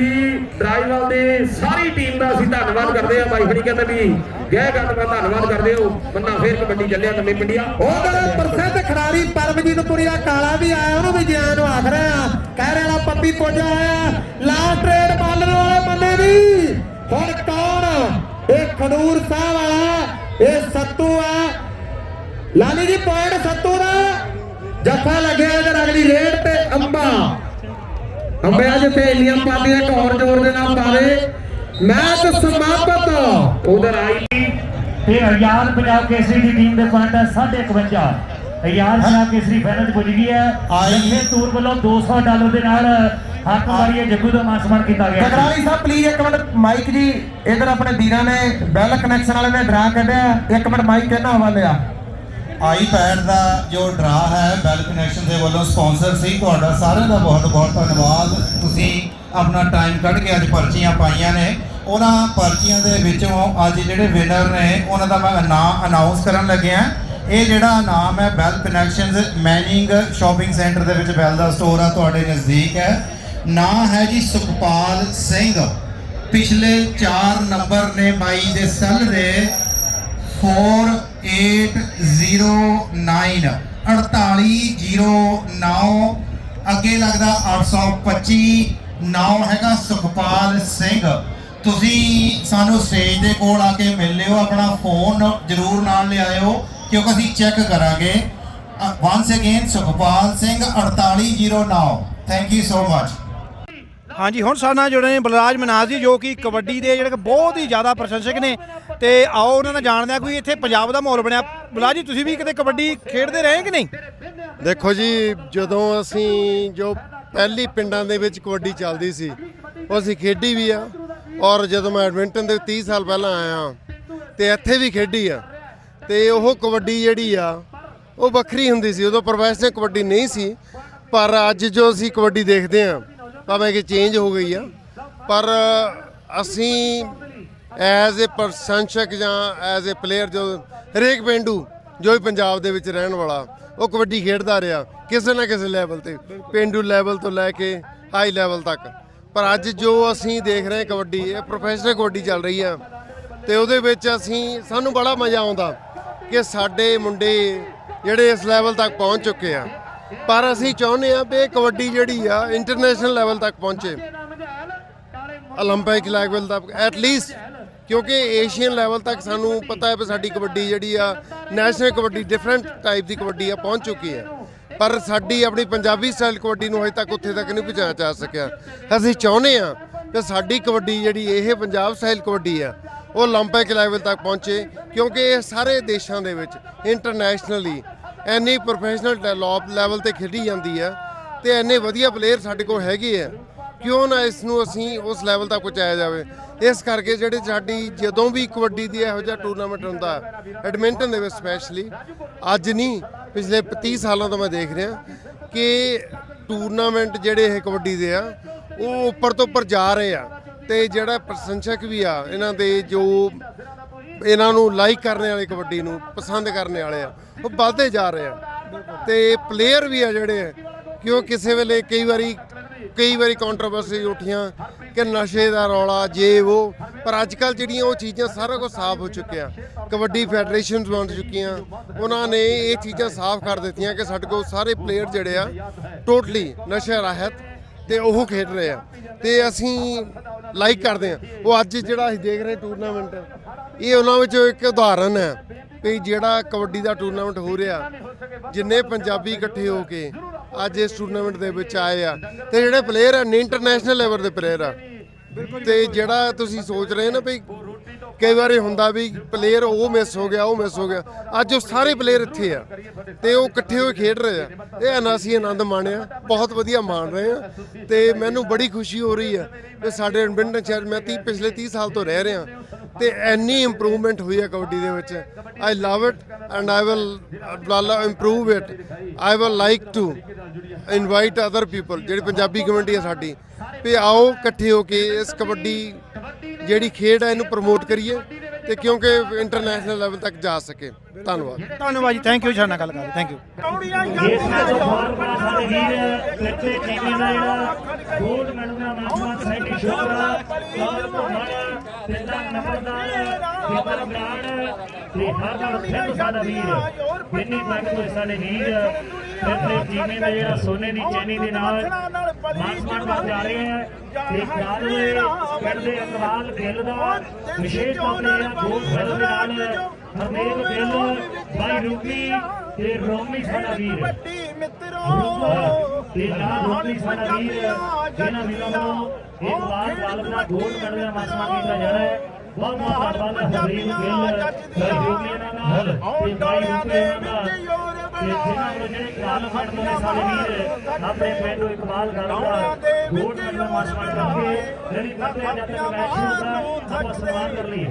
ਡਰਾਈਵਲ ਦੀ ਸਾਰੀ ਟੀਮ ਦਾ ਅਸੀਂ ਧੰਨਵਾਦ ਕਰਦੇ ਆ ਬਾਈ ਫੜੀ ਕਹਿੰਦੇ ਵੀ ਗਏ ਗੱਲ ਦਾ ਧੰਨਵਾਦ ਕਰਦੇ ਹੋ। ਮੰਨਾ ਫੇਰ ਕਬੱਡੀ ਚੱਲਿਆ ਨਵੇਂ ਪਿੰਡੀਆਂ। ਉਹਦੇ ਪ੍ਰਸਿੱਧ ਖਿਡਾਰੀ ਪਰਮਜੀਤਪੁਰੀਆ ਕਾਲਾ ਵੀ ਆਇਆ ਉਹਨੂੰ ਵੀ ਜਿਆਂ ਨੂੰ ਆਖ ਰਿਹਾ ਕਹਿ ਰਿਹਾ ਪੱਪੀ ਪੁੱਜਾ ਆਇਆ। ਲਾਸਟ ਰੇਡ ਬਾਲਣ ਵਾਲੇ ਬੰਦੇ ਦੀ। ਹੁਣ ਕੌਣ? ਇਹ ਖਡੂਰ ਸਾਹਿਬ ਵਾਲਾ ਇਹ ਸੱਤੂ ਆ। ਲਾਲੀ ਜੀ ਪੁਆਇੰਟ ਸੱਤੂ ਦਾ। ਜੱਫਾ ਲੱਗਿਆ ਇਧਰ ਅਗਲੀ ਰੇਡ ਤੇ ਅੰਬਾ। ਅੰਬਿਆ ਜਿੱਥੇ ਇੰਨੀਆਂ ਪਾਲੀਆਂ ਇੱਕ ਹੋਰ ਜ਼ੋਰ ਦੇ ਨਾਲ ਪਾਵੇ। ਮੈਚ ਸਮਾਪਤ। ਉਧਰ ਆਈ। ਤੇ ਆਜ਼ਾਦ ਪੰਜਾਬ ਕੇਸਰੀ ਦੀ ਟੀਮ ਦੇ ਪੁਆਇੰਟ ਹੈ 51 ਆਜ਼ਾਦ ਪੰਜਾਬ ਕੇਸਰੀ ਫਾਈਨਲ ਪੁੱਜ ਗਈ ਹੈ। ਜੰਗੇ ਤੂਰ ਵੱਲੋਂ 200 ਡਾਲਰ ਦੇ ਨਾਲ ਇਹ ਜੱਗੂ ਦਾ ਮਾਨ ਸਨਮਾਨ ਕੀਤਾ ਗਿਆ। ਗਗਰਾਲੀ ਸਾਹਿਬ ਪਲੀਜ਼ ਇੱਕ ਮਿੰਟ ਮਾਈਕ ਜੀ ਇਧਰ ਆਪਣੇ ਵੀਰਾਂ ਨੇ ਬੈਲ ਕਨੈਕਸ਼ਨ ਵਾਲੇ ਨੇ ਡਰਾ ਕੱਢਿਆ। ਇੱਕ ਮਿੰਟ ਮਾਈਕ ਕਿਹਨਾਂ ਹਵਾਲੇ ਆ। ਆਈਪੈਡ ਦਾ ਜੋ ਡਰਾ ਹੈ ਬੈਲ ਕਨੈਕਸ਼ਨ ਦੇ ਵੱਲੋਂ ਸਪਾਂਸਰ ਸੀ। ਤੁਹਾਡਾ ਸਾਰਿਆਂ ਦਾ ਬਹੁਤ ਬਹੁਤ ਧੰਨਵਾਦ। ਤੁਸੀਂ ਆਪਣਾ ਟਾਈਮ ਕੱਢ ਕੇ ਅੱਜ ਪਰਚੀਆਂ ਪਾਈਆਂ ਨੇ। ਉਹਨਾਂ ਪਰਚੀਆਂ ਦੇ ਵਿੱਚੋਂ ਅੱਜ ਜਿਹੜੇ ਵਿਨਰ ਨੇ, ਉਹਨਾਂ ਦਾ ਮੈਂ ਨਾਮ ਅਨਾਉਂਸ ਕਰਨ ਲੱਗਿਆ। ਇਹ ਜਿਹੜਾ ਨਾਮ ਹੈ Bell connections Manning shopping centre ਦੇ ਵਿੱਚ ਬੈਲ ਦਾ ਸਟੋਰ ਆ, ਤੁਹਾਡੇ ਨਜ਼ਦੀਕ ਹੈ। ਨਾਂ ਹੈ ਜੀ ਸੁਖਪਾਲ ਸਿੰਘ। ਪਿਛਲੇ 4 ਨੰਬਰ ਨੇ ਮਾਈ ਦੇ ਸੈੱਲ ਦੇ। 4809 4809 ਅੱਗੇ ਲੱਗਦਾ 825 ਨਾਮ ਹੈਗਾ ਸੁਖਪਾਲ ਸਿੰਘ। ਤੁਸੀਂ ਸਾਨੂੰ ਸਟੇਜ ਦੇ ਕੋਲ ਆ ਕੇ ਮਿਲ ਲਿਓ, ਆਪਣਾ ਫੋਨ ਜ਼ਰੂਰ ਨਾਲ ਲਿਆਇਓ, ਕਿਉਂਕਿ ਅਸੀਂ ਚੈੱਕ ਕਰਾਂਗੇ। Once again Sukhpal Singh 4809 thank you so much ਹਾਂਜੀ, ਹੁਣ ਸਾਡੇ ਨਾਲ ਜੁੜੇ ਨੇ ਬਲਰਾਜ ਮਨਾਸ ਜੀ, ਜੋ ਕਿ ਕਬੱਡੀ ਦੇ ਜਿਹੜੇ ਕਿ ਬਹੁਤ ਹੀ ਜ਼ਿਆਦਾ ਪ੍ਰਸ਼ੰਸਕ ਨੇ। ਤੇ ਆਓ ਉਹਨਾਂ ਨਾਲ ਜਾਣਦੇ ਆ ਕੋਈ ਇੱਥੇ ਪੰਜਾਬ ਦਾ ਮਾਹੌਲ ਬਣਿਆ। ਬਲਰਾਜ ਜੀ, ਤੁਸੀਂ ਵੀ ਕਿਤੇ ਕਬੱਡੀ ਖੇਡਦੇ ਰਹੇ ਕਿ ਨਹੀਂ? ਦੇਖੋ ਜੀ, ਜਦੋਂ ਅਸੀਂ ਜੋ ਪਹਿਲੀ ਪਿੰਡਾਂ ਦੇ ਵਿੱਚ ਕਬੱਡੀ ਚੱਲਦੀ ਸੀ, ਉਹ ਅਸੀਂ ਖੇਡੀ ਵੀ ਆ। ਔਰ ਜਦੋਂ ਮੈਂ ਐਡਮਿੰਟਨ ਦੇ 30 ਸਾਲ ਪਹਿਲਾਂ ਆਇਆ, ਤੇ ਇੱਥੇ ਵੀ ਖੇਡੀ ਆ। ਤੇ ਉਹ ਕਬੱਡੀ ਜਿਹੜੀ ਆ, ਉਹ ਵੱਖਰੀ ਹੁੰਦੀ ਸੀ। ਉਦੋਂ ਪ੍ਰੋਫੈਸ਼ਨਲ ਕਬੱਡੀ ਨਹੀਂ ਸੀ, ਪਰ ਅੱਜ ਜੋ ਅਸੀਂ ਕਬੱਡੀ ਦੇਖਦੇ ਆ ਭਾਵੇਂ ਕਿ ਚੇਂਜ ਹੋ ਗਈ ਆ, ਪਰ ਅਸੀਂ ਐਜ਼ ਅ ਪ੍ਰਸ਼ੰਸਕ ਜਾਂ ਐਜ਼ ਅ ਪਲੇਅਰ ਜੋ ਹਰੇਕ ਪਿੰਡੂ ਜੋ ਵੀ ਪੰਜਾਬ ਦੇ ਵਿੱਚ ਰਹਿਣ ਵਾਲਾ, ਉਹ ਕਬੱਡੀ ਖੇਡਦਾ ਰਿਹਾ, ਕਿਸੇ ਨਾ ਕਿਸੇ ਲੈਵਲ ਤੇ, ਪਿੰਡੂ ਲੈਵਲ ਤੋਂ ਲੈ ਕੇ ਹਾਈ ਲੈਵਲ ਤੱਕ। ਪਰ ਅੱਜ ਜੋ ਅਸੀਂ ਦੇਖ ਰਹੇ ਹਾਂ ਕਬੱਡੀ, ਇਹ ਪ੍ਰੋਫੈਸ਼ਨਲ ਕਬੱਡੀ ਚੱਲ ਰਹੀ ਆ, ਤੇ ਉਹਦੇ ਵਿੱਚ ਅਸੀਂ, ਸਾਨੂੰ ਬੜਾ ਮਜ਼ਾ ਆਉਂਦਾ ਕਿ ਸਾਡੇ ਮੁੰਡੇ ਜਿਹੜੇ ਇਸ ਲੈਵਲ ਤੱਕ ਪਹੁੰਚ ਚੁੱਕੇ ਆ। ਪਰ ਅਸੀਂ ਚਾਹੁੰਦੇ ਆ ਵੀ ਇਹ ਕਬੱਡੀ ਜਿਹੜੀ ਆ ਇੰਟਰਨੈਸ਼ਨਲ ਲੈਵਲ ਤੱਕ ਪਹੁੰਚੇ 올림픽 ਲੈਵਲ ਤੱਕ ਐਟ ਲੀਸਟ ਕਿਉਂਕਿ ਏਸ਼ੀਅਨ ਲੈਵਲ ਤੱਕ ਸਾਨੂੰ ਪਤਾ ਹੈ ਵੀ ਸਾਡੀ ਕਬੱਡੀ ਜਿਹੜੀ ਆ ਨੈਸ਼ਨਲ ਕਬੱਡੀ ਡਿਫਰੈਂਟ ਟਾਈਪ ਦੀ ਕਬੱਡੀ ਆ ਪਹੁੰਚ ਚੁੱਕੀ ਹੈ ਪਰ ਸਾਡੀ ਆਪਣੀ ਪੰਜਾਬੀ ਸਟਾਈਲ ਕਬੱਡੀ ਨੂੰ ਹਜੇ ਤੱਕ ਉੱਥੇ ਤੱਕ ਨਹੀਂ ਪਹੁੰਚਾਇਆ ਜਾ ਸਕਿਆ ਅਸੀਂ ਚਾਹੁੰਦੇ ਆ ਕਿ ਸਾਡੀ ਕਬੱਡੀ ਜਿਹੜੀ ਇਹ ਪੰਜਾਬ ਸਟਾਈਲ ਕਬੱਡੀ ਆ ਉਹ 올림픽 ਲੈਵਲ ਤੱਕ ਪਹੁੰਚੇ ਕਿਉਂਕਿ ਇਹ ਸਾਰੇ ਦੇਸ਼ਾਂ ਦੇ ਵਿੱਚ ਇੰਟਰਨੈਸ਼ਨਲੀ ਐਨੀ ਪ੍ਰੋਫੈਸ਼ਨਲ ਲੈਵਲ ਤੇ ਖੇਡੀ ਜਾਂਦੀ ਆ ਤੇ ਐਨੇ ਵਧੀਆ ਪਲੇਅਰ ਸਾਡੇ ਕੋਲ ਹੈਗੇ ਆ। ਕਿਉਂ ਨਾ ਇਸ ਨੂੰ ਅਸੀਂ ਉਸ ਲੈਵਲ ਤੱਕ ਪਹੁੰਚਾਇਆ ਜਾਵੇ। ਇਸ ਕਰਕੇ ਜਿਹੜੇ ਸਾਡੀ ਜਦੋਂ ਵੀ ਕਬੱਡੀ ਦੀ ਇਹੋ ਜਿਹਾ ਟੂਰਨਾਮੈਂਟ ਹੁੰਦਾ ਐਡਮਿੰਟਨ ਦੇ ਵਿੱਚ ਸਪੈਸ਼ਲੀ ਅੱਜ ਨਹੀਂ, ਪਿਛਲੇ 30 ਸਾਲਾਂ ਤੋਂ ਮੈਂ ਦੇਖ ਰਿਹਾ ਕਿ ਟੂਰਨਾਮੈਂਟ ਜਿਹੜੇ ਇਹ ਕਬੱਡੀ ਦੇ ਆ, ਉਹ ਉੱਪਰ ਤੋਂ ਉੱਪਰ ਜਾ ਰਹੇ ਆ। ਤੇ ਜਿਹੜਾ ਪ੍ਰਸ਼ੰਸਕ ਵੀ ਆ, ਇਹਨਾਂ ਦੇ ਜੋ ਇਹਨਾਂ ਨੂੰ ਲਾਈਕ ਕਰਨ ਵਾਲੇ ਕਬੱਡੀ ਨੂੰ, ਪਸੰਦ ਕਰਨ ਵਾਲੇ ਆ, ਉਹ ਵੱਧਦੇ ਜਾ ਰਹੇ ਆ। ਤੇ ਪਲੇਅਰ ਵੀ ਆ ਜਿਹੜੇ ਕਿ ਉਹ ਕਿਸੇ ਵੇਲੇ ਕਈ ਵਾਰੀ ਕਈ ਵਾਰੀ ਕੰਟਰੋਵਰਸੀ ਉੱਠੀਆਂ ਕਿ ਨਸ਼ੇ ਦਾ ਰੌਲਾ, ਜੇ ਉਹ ਪਰ ਅੱਜ ਕੱਲ ਜਿਹੜੀਆਂ ਉਹ ਚੀਜ਼ਾਂ ਸਾਰਾ ਕੁਝ ਸਾਫ਼ ਹੋ ਚੁੱਕਿਆ। ਕਬੱਡੀ ਫੈਡਰੇਸ਼ਨ ਬਣ ਚੁੱਕੀਆਂ, ਉਹਨਾਂ ਨੇ ਇਹ ਚੀਜ਼ਾਂ ਸਾਫ਼ ਕਰ ਦਿੱਤੀਆਂ ਕਿ ਸਾਡੇ ਕੋਲ ਸਾਰੇ ਪਲੇਅਰ ਜਿਹੜੇ ਆ ਟੋਟਲੀ ਨਸ਼ਾ ਰਹਿਤ ਤੇ ਉਹ ਖੇਡ ਰਹੇ ਆ। ਤੇ ਅਸੀਂ ਲਾਈਕ ਕਰਦੇ ਆ। ਉਹ ਅੱਜ ਜਿਹੜਾ ਅਸੀਂ ਦੇਖ ਰਹੇ ਟੂਰਨਾਮੈਂਟ ਇਹ ਉਹਨਾਂ ਵਿੱਚੋਂ ਇੱਕ ਉਦਾਹਰਨ ਹੈ ਵੀ ਜਿਹੜਾ ਕਬੱਡੀ ਦਾ ਟੂਰਨਾਮੈਂਟ ਹੋ ਰਿਹਾ, ਜਿੰਨੇ ਪੰਜਾਬੀ ਇਕੱਠੇ ਹੋ ਕੇ ਅੱਜ ਇਸ ਟੂਰਨਾਮੈਂਟ ਦੇ ਵਿੱਚ ਆਏ ਆ। ਤੇ ਜਿਹੜੇ ਪਲੇਅਰ ਆ, ਇੰਟਰਨੈਸ਼ਨਲ ਲੈਵਲ ਦੇ ਪਲੇਅਰ ਆ। ਤੇ ਜਿਹੜਾ ਤੁਸੀਂ ਸੋਚ ਰਹੇ ਨਾ ਵੀ ਕਈ ਵਾਰੀ ਹੁੰਦਾ ਵੀ ਪਲੇਅਰ ਉਹ ਮਿਸ ਹੋ ਗਿਆ, ਉਹ ਮਿਸ ਹੋ ਗਿਆ। ਅੱਜ ਉਹ ਸਾਰੇ ਪਲੇਅਰ ਇੱਥੇ ਆ ਤੇ ਉਹ ਇਕੱਠੇ ਹੋਏ ਖੇਡ ਰਹੇ ਆ। ਇਹ ਅਸੀਂ ਆਨੰਦ ਮਾਣਿਆ, ਬਹੁਤ ਵਧੀਆ ਮਾਣ ਰਹੇ ਆ ਤੇ ਮੈਨੂੰ ਬੜੀ ਖੁਸ਼ੀ ਹੋ ਰਹੀ ਆ ਕਿ ਸਾਡੇ ਐਡਮਿੰਟਨ ਸ਼ਹਿਰ, ਮੈਂ 30 ਪਿਛਲੇ 30 ਸਾਲ ਤੋਂ ਰਹਿ ਰਿਹਾ ਤੇ ਐਨੀ ਇੰਪਰੂਵਮੈਂਟ ਹੋਈ ਹੈ ਕਬੱਡੀ ਦੇ ਵਿੱਚ। I love it and I will improve it I will like to invite other people ਜਿਹੜੀ ਪੰਜਾਬੀ ਕਮਿਊਨਿਟੀ ਹੈ ਸਾਡੀ। ਵੀ ਆਓ ਇਕੱਠੇ ਹੋ ਕੇ ਇਸ ਕਬੱਡੀ ਜਿਹੜੀ ਖੇਡ ਹੈ ਇਹਨੂੰ ਪ੍ਰਮੋਟ ਕਰੀਏ ਤੇ ਕਿਉਂਕਿ ਇੰਟਰਨੈਸ਼ਨਲ ਲੈਵਲ ਤੱਕ ਜਾ ਸਕੇ। ਧੰਨਵਾਦ। ਧੰਨਵਾਦ ਜੀ ਥੈਂਕ ਯੂ ਸਾਡੇ ਨਾਲ ਗੱਲ ਕਰਦੇ ਥੈਂਕ ਯੂ ਤੋਂ ਹਰ ਨਾਲ ਫਿਰ ਸਾਡਾ ਵੀਰ ਬਿੰਨੀ ਤੱਕ ਤੋਂ ਸਾਡੇ ਵੀਰ ਕੱਚੇ ਟੀਮੇ ਦਾ ਜਿਹੜਾ ਸੋਨੇ ਦੀ ਚੈਨੀ ਦੇ ਨਾਲ ਮਾਨਸਮਾਨ ਵੱਲ ਜਾ ਰਹੇ ਹੈ ਤੇ ਕਾਲਵੇ ਪਿੰਡ ਦੇ ਅਕਵਾਲ ਗਿੱਲ ਦਾ ਵਿਸ਼ੇਸ਼ ਤੌਰ ਤੇ ਜਿਹੜਾ ਗੋਲਡ ਮੈਡਲ ਦੇ ਨਾਲ ਹਰਮੇਲ ਗਿੱਲ ਬਾਈ ਰੂਪੀ ਤੇ ਰੋਮੀ ਸਾਡਾ ਵੀਰ। ਤੇ ਨਾਲ ਰੋਮੀ ਸਾਡਾ ਵੀਰ ਜਿਹਨਾਂ ਵੀਰਾਂ ਵੱਲੋਂ ਇੱਕ ਵਾਰ ਬਾਲਕ ਦਾ ਗੋਲਡ ਮੈਡਲ ਦਾ ਮਾਸਮਾ ਕੀਤਾ ਜਾਣਾ ਹੈ। ਬਹੁਤ ਬਹੁਤ ਧੰਨਵਾਦ ਹਰਮੇਲ ਗਿੱਲ ਇਹਨਾਂ ਨਾਲ ਤੇ ਬਾਈ ਰੂਪੀ ਦਾ ਤੇ ਜਿਹਨਾਂ ਵੱਲੋਂ ਜਿਹੜੇ ਕਾਲ ਫੜਦੇ ਨੇ ਸਾਡੇ ਵੀਰ ਆਪਣੇ ਪਿੰਡ ਇਕਬਾਲ ਗਾਣਾ ਗੋਲਡ ਮੈਡਲ ਦਾ ਮਾਨ ਸਨਮਾਨ ਕਰਕੇ ਕਰਦੇ ਆ ਜਦ ਤੱਕ ਮੈਚ ਹੁੰਦਾ ਆਪਾਂ ਸਨਮਾਨ ਕਰ ਲਈਏ।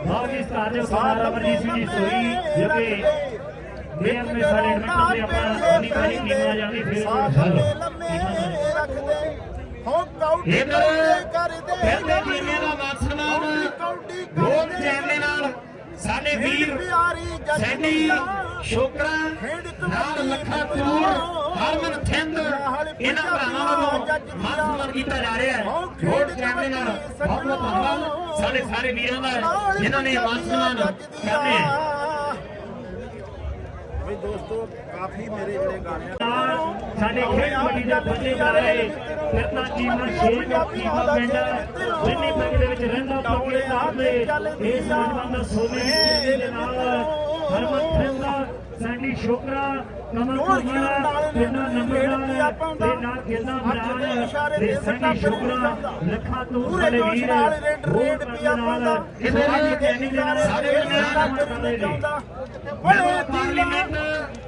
ਬਹੁਤ ਹੀ ਸਟਾਰ ਦੇ ਸਰਦਾਰ ਅਮਰਜੀਤ ਸਿੰਘ ਜੀ ਸੋਈ ਜੋ ਕਿ ਮੇਅਰ ਨੇ ਸਾਡੇ ਐਡਮਿਟ ਤੇ ਆਪਣਾ ਅਗਲੀ ਕਾਲੀ ਟੀਮ ਆ ਜਾਂਦੀ ਫਿਰ ਪਹਿਲੇ ਟੀਮੇ ਦਾ ਮਾਨ ਸਨਮਾਨ ਗੋਲਡ ਚੈਨ ਦੇ ਨਾਲ ਸਾਡੇ ਵੀਰ ਸੈਣੀ ਸ਼ੋਕਰਾ ਨਾਲ ਲੱਖਾ ਕਰੂੜ ਹਰਮਨ ਥਿੰਦ ਇਹਨਾਂ ਭਰਾਵਾਂ ਵੱਲੋਂ ਮਾਨ ਸਨਮਾਨ ਕੀਤਾ ਜਾ ਰਿਹਾ ਹੈ। ਚੈਨ ਦੇ ਨਾਲ ਬਹੁਤ ਬਹੁਤ ਧੰਨਵਾਦ। ਸਾਡੇ ਸਾਰੇ ਵੀਰਾਂ ਦਾ ਜਿਨ੍ਹਾਂ ਨੇ ਮਾਨ ਸਨਮਾਨ ਕਰਨੇ ਹੈ। ਸਾਡੇ ਖੇਡ ਕਬੱਡੀ ਦੇ ਬੱਲੇ ਕਰ ਰਹੇ ਫਿਰਨਾ ਚੀਮਾ ਸ਼ੇਰ ਦਾ ਪਿੰਡ ਜਿੰਨੀ ਪਿੰਡ ਦੇ ਵਿੱਚ ਰਹਿੰਦਾ ਪੱਕੇ ਸਾਹਿਬ ਦੇ ਇਸ ਨੌਜਵਾਨ ਸੋਨੇ ਦੇ ਨਾਲ ਹਰਮਨ ਫਿਰਨਾ ਸੈਂਡੀ ਸ਼ੋਕਰਾ ਕਮਲ ਕੁਮਾਰ ਪਿੰਡਾ ਨੰਬਰਦਾਰ ਤੇ ਨਾਲ ਗਿਲਦਾ ਬਰਾਨ ਤੇ ਸੈਂਡੀ ਸ਼ੋਕਰਾ ਲੱਖਾ ਤੋਂ ਸਾਡੇ ਵੀਰ ਰੇਡ ਰੇਡ ਨਾਲ ਇਹਨਾਂ ਦੀ। ਟ੍ਰੇਨਿੰਗ ਦੇ ਨਾਲ ਸਾਰੇ ਕਰਦੇ ਨੇ। ਮੈਂਬਰ ਪਾਰਲੀਮੈਂਟ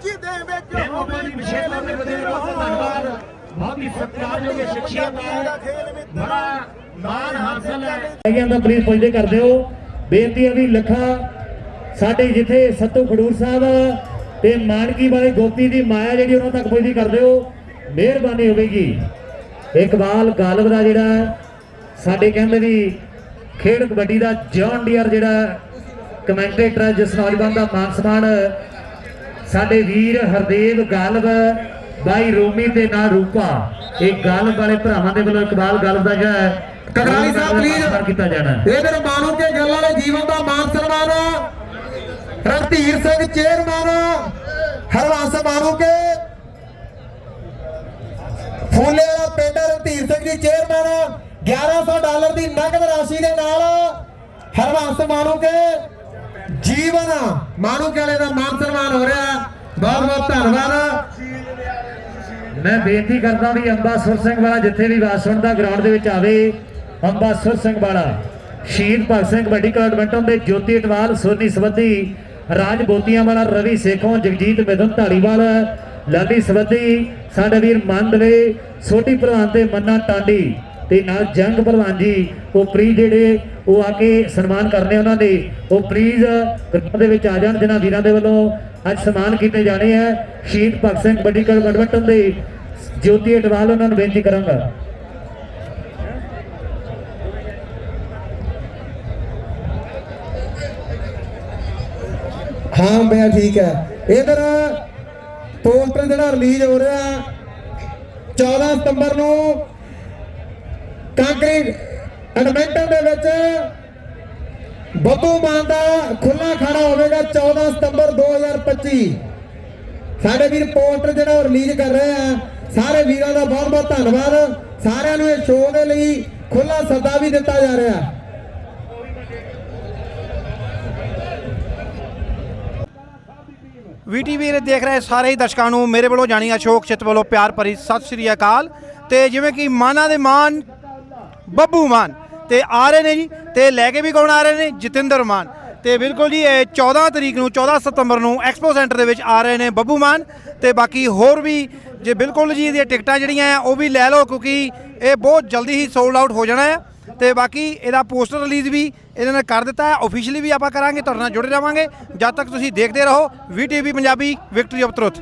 ਜਿਹਦੇ ਵਿੱਚ ਦੀ ਵਿਸ਼ੇਸ਼ ਤੌਰ ਤੇ ਵਧੇਰੇ ਬਹੁਤ ਧੰਨਵਾਦ। ਬਹੁਤ ਹੀ ਸਤਿਕਾਰਯੋਗ ਸ਼ਖਸੀਅਤ ਹੈ ਬੜਾ ਮਾਣ ਹਾਸਲ ਹੈ। ਹੈਗਿਆਂ ਦਾ ਪਲੀਜ਼ ਪੁੱਛਦੇ ਕਰ ਦਿਓ ਬੇਨਤੀ ਹੈ ਵੀ ਲੱਖਾ ਸਾਡੇ ਜਿੱਥੇ ਸੱਤੂ ਖਡੂਰ ਸਾਹਿਬ ਤੇ ਮਾਨਕੀ ਵਾਲੇ ਗੋਪੀ ਦੀ ਮਾਇਆ ਜਿਹੜੀ ਉਹਨਾਂ ਤੱਕ ਪੁੱਜਦੀ ਕਰ ਦਿਓ ਮਿਹਰਬਾਨੀ ਹੋਵੇਗੀ। ਇਕਬਾਲ ਗਾਲਬ ਦਾ ਜਿਹੜਾ ਸਾਡੇ ਕਹਿੰਦੇ ਵੀ ਖੇਡ ਕਬੱਡੀ ਦਾ ਜੌਨ ਡੀਅਰ ਜਿਹੜਾ ਕਮੈਂਟੇਟਰ ਜਿਸ ਨੌਜਵਾਨ ਦਾ ਮਾਨ ਸਨਮਾਨ ਸਾਡੇ ਵੀਰ ਹਰਦੇਵ ਗਾਲਬ ਬਾਈ ਰੋਮੀ ਤੇ ਨਾਲ ਰੂਪਾ। ਇਹ ਗਾਲਬ ਵਾਲੇ ਭਰਾਵਾਂ ਦੇ ਵੱਲੋਂ ਇਕਬਾਲ ਗਾਲਬ ਦਾ ਜਿਹੜਾ ਹੈ, ਕਕਰਾਲੀ ਸਾਹਿਬ ਕੀਤਾ ਜਾਣਾ ਹੈ। ਇਹ ਮੇਰੇ ਮਾਨੂ ਕੇ ਗੱਲ ਵਾਲੇ ਜੀਵਨ ਦਾ ਮਾਨ ਸਨਮਾਨ ਰਣਧੀਰ ਸਿੰਘ ਚੇਅਰਮੈਨ ਹਰਵੰਸ ਮਾਨੂ ਕੇ। ਫੂਲੇ ਵਾਲਾ ਪਿੰਡ ਰਣਧੀਰ ਸਿੰਘ ਜੀ ਚੇਅਰਮੈਨ 1100 ਡਾਲਰ ਦੀ ਨਗਦ ਰਾਸ਼ੀ ਦੇ ਨਾਲ ਹਰਵੰਸ ਮਾਨੂ ਕੇ। ਜੀਵਨ ਮਾਨੂ ਕੇ ਵਾਲੇ ਦਾ ਮਾਨ ਸਨਮਾਨ ਹੋ ਰਿਹਾ ਬਹੁਤ ਬਹੁਤ ਧੰਨਵਾਦ ਮੈਂ ਬੇਨਤੀ ਕਰਦਾ ਵੀ ਅੰਬਾਸੁਰ ਸਿੰਘ ਵਾਲਾ ਜਿੱਥੇ ਵੀ ਆਵਾਜ਼ ਸੁਣਦਾ ਗਰਾਊਂਡ ਦੇ ਵਿੱਚ ਆਵੇ, ਅੰਬਾਸੁਰ ਸਿੰਘ ਵਾਲਾ। ਸ਼ਹੀਦ ਭਗਤ ਸਿੰਘ ਵੱਡੀ ਕਲਡਮੈਂਟਨ ਦੇ ਜੋਤੀ ਅਟਵਾਲ, ਸੋਨੀ ਸਬੰਧੀ ਰਾਜ ਬੋਤੀਆਂ ਵਾਲਾ ਰਵੀ ਸੇਖੋਂ, ਜਗਜੀਤ ਮਿਦਨ ਢਾਲੀਵਾਲ ਲਾਲੀ ਸਬੰਧੀ ਸਾਡੇ ਵੀਰ ਮੰਦਵੇ ਛੋਟੀ ਪ੍ਰਧਾਨ ਤੇ ਮੰਨਾ ਟਾਂਡੀ ਤੇ ਨਾਲ ਜੰਗ ਪ੍ਰਧਾਨ ਜੀ, ਉਹ ਪ੍ਰੀ ਜਿਹੜੇ, ਉਹ ਆ ਕੇ ਸਨਮਾਨ ਕਰਨੇ ਉਹਨਾਂ ਦੇ। ਉਹ ਪ੍ਰੀਜ਼ ਗਰਾਊਂਡ ਦੇ ਵਿੱਚ ਆ ਜਾਣ, ਜਿਨ੍ਹਾਂ ਵੀਰਾਂ ਦੇ ਵੱਲੋਂ ਅੱਜ ਸਨਮਾਨ ਕੀਤੇ ਜਾਣੇ ਆ ਸ਼ਹੀਦ ਭਗਤ ਸਿੰਘ ਵੱਡੀ ਕਲਡਮੈਂਟਨ ਦੇ ਜੋਤੀ ਅਟਵਾਲ, ਉਹਨਾਂ ਨੂੰ ਬੇਨਤੀ ਕਰਾਂਗਾ। ਹਾਂ, ਮੈਂ ਠੀਕ ਹੈ ਇਧਰ ਪੋਸਟਰ ਜਿਹੜਾ ਰਿਲੀਜ਼ ਹੋ ਰਿਹਾ 14 ਸਤੰਬਰ ਨੂੰ ਕਾਂਕਰੀ ਐਡਮਿੰਟਨ ਦੇ ਵਿੱਚ ਬੱਬੂ ਮਾਨ ਦਾ ਖੁੱਲਾ ਖਾੜਾ ਹੋਵੇਗਾ 14 ਸਤੰਬਰ 2025 ਸਾਡੇ ਵੀਰ ਪੋਸਟਰ ਜਿਹੜਾ ਉਹ ਰਿਲੀਜ਼ ਕਰ ਰਹੇ ਆ, ਸਾਰੇ ਵੀਰਾਂ ਦਾ ਬਹੁਤ ਬਹੁਤ ਧੰਨਵਾਦ। ਸਾਰਿਆਂ ਨੂੰ ਇਹ ਸ਼ੋਅ ਦੇ ਲਈ ਖੁੱਲਾ ਸੱਦਾ ਵੀ ਦਿੱਤਾ ਜਾ ਰਿਹਾ। ਵੀਟੀਵੀ ਦੇ ਦੇਖ ਰਹੇ ਸਾਰੇ ਹੀ ਦਰਸ਼ਕਾਂ ਨੂੰ, ਮੇਰੇ ਵੱਲੋਂ ਜਾਣੀ ਅਸ਼ੋਕ ਚਿੱਤ ਵੱਲੋਂ ਪਿਆਰ ਭਰੀ ਸਤਿ ਸ੍ਰੀ ਅਕਾਲ। ਤੇ ਜਿਵੇਂ ਕਿ ਮਾਨਾ ਦੇ ਮਾਨ, ਬੱਬੂ ਮਾਨ। ਤੇ ਆ ਰਹੇ ਨੇ ਜੀ ਤੇ ਲੈ ਕੇ ਵੀ ਕੌਣ ਆ ਰਹੇ ਨੇ? ਜਤਿੰਦਰ ਮਾਨ। ਤੇ ਬਿਲਕੁਲ ਜੀ, ਇਹ 14 ਤਰੀਕ ਨੂੰ 14 ਸਤੰਬਰ ਨੂੰ ਐਕਸਪੋ ਸੈਂਟਰ ਦੇ ਵਿੱਚ ਆ ਰਹੇ ਨੇ ਬੱਬੂ ਮਾਨ ਤੇ ਬਾਕੀ ਹੋਰ ਵੀ ਜੇ ਬਿਲਕੁਲ ਜੀ ਇਹਦੀਆਂ ਟਿਕਟਾਂ ਜਿਹੜੀਆਂ ਆ, ਉਹ ਵੀ ਲੈ ਲਓ ਕਿਉਂਕਿ ਇਹ ਬਹੁਤ ਜਲਦੀ ਹੀ ਸੋਲਡ ਆਊਟ ਹੋ ਜਾਣਾ ਹੈ ਤੇ ਬਾਕੀ ਇਹਦਾ ਪੋਸਟਰ ਰਿਲੀਜ਼ ਵੀ ਇਹਨਾਂ ਨੇ ਕਰ ਦਿੱਤਾ ਹੈ। ਆਫੀਸ਼ੀਅਲੀ ਵੀ ਆਪਾਂ ਕਰਾਂਗੇ, ਤੁਹਾਡੇ ਨਾਲ ਜੁੜੇ ਰਵਾਂਗੇ ਜਦ ਤੱਕ ਤੁਸੀਂ ਦੇਖਦੇ ਰਹੋ VTV Punjabi victory of truth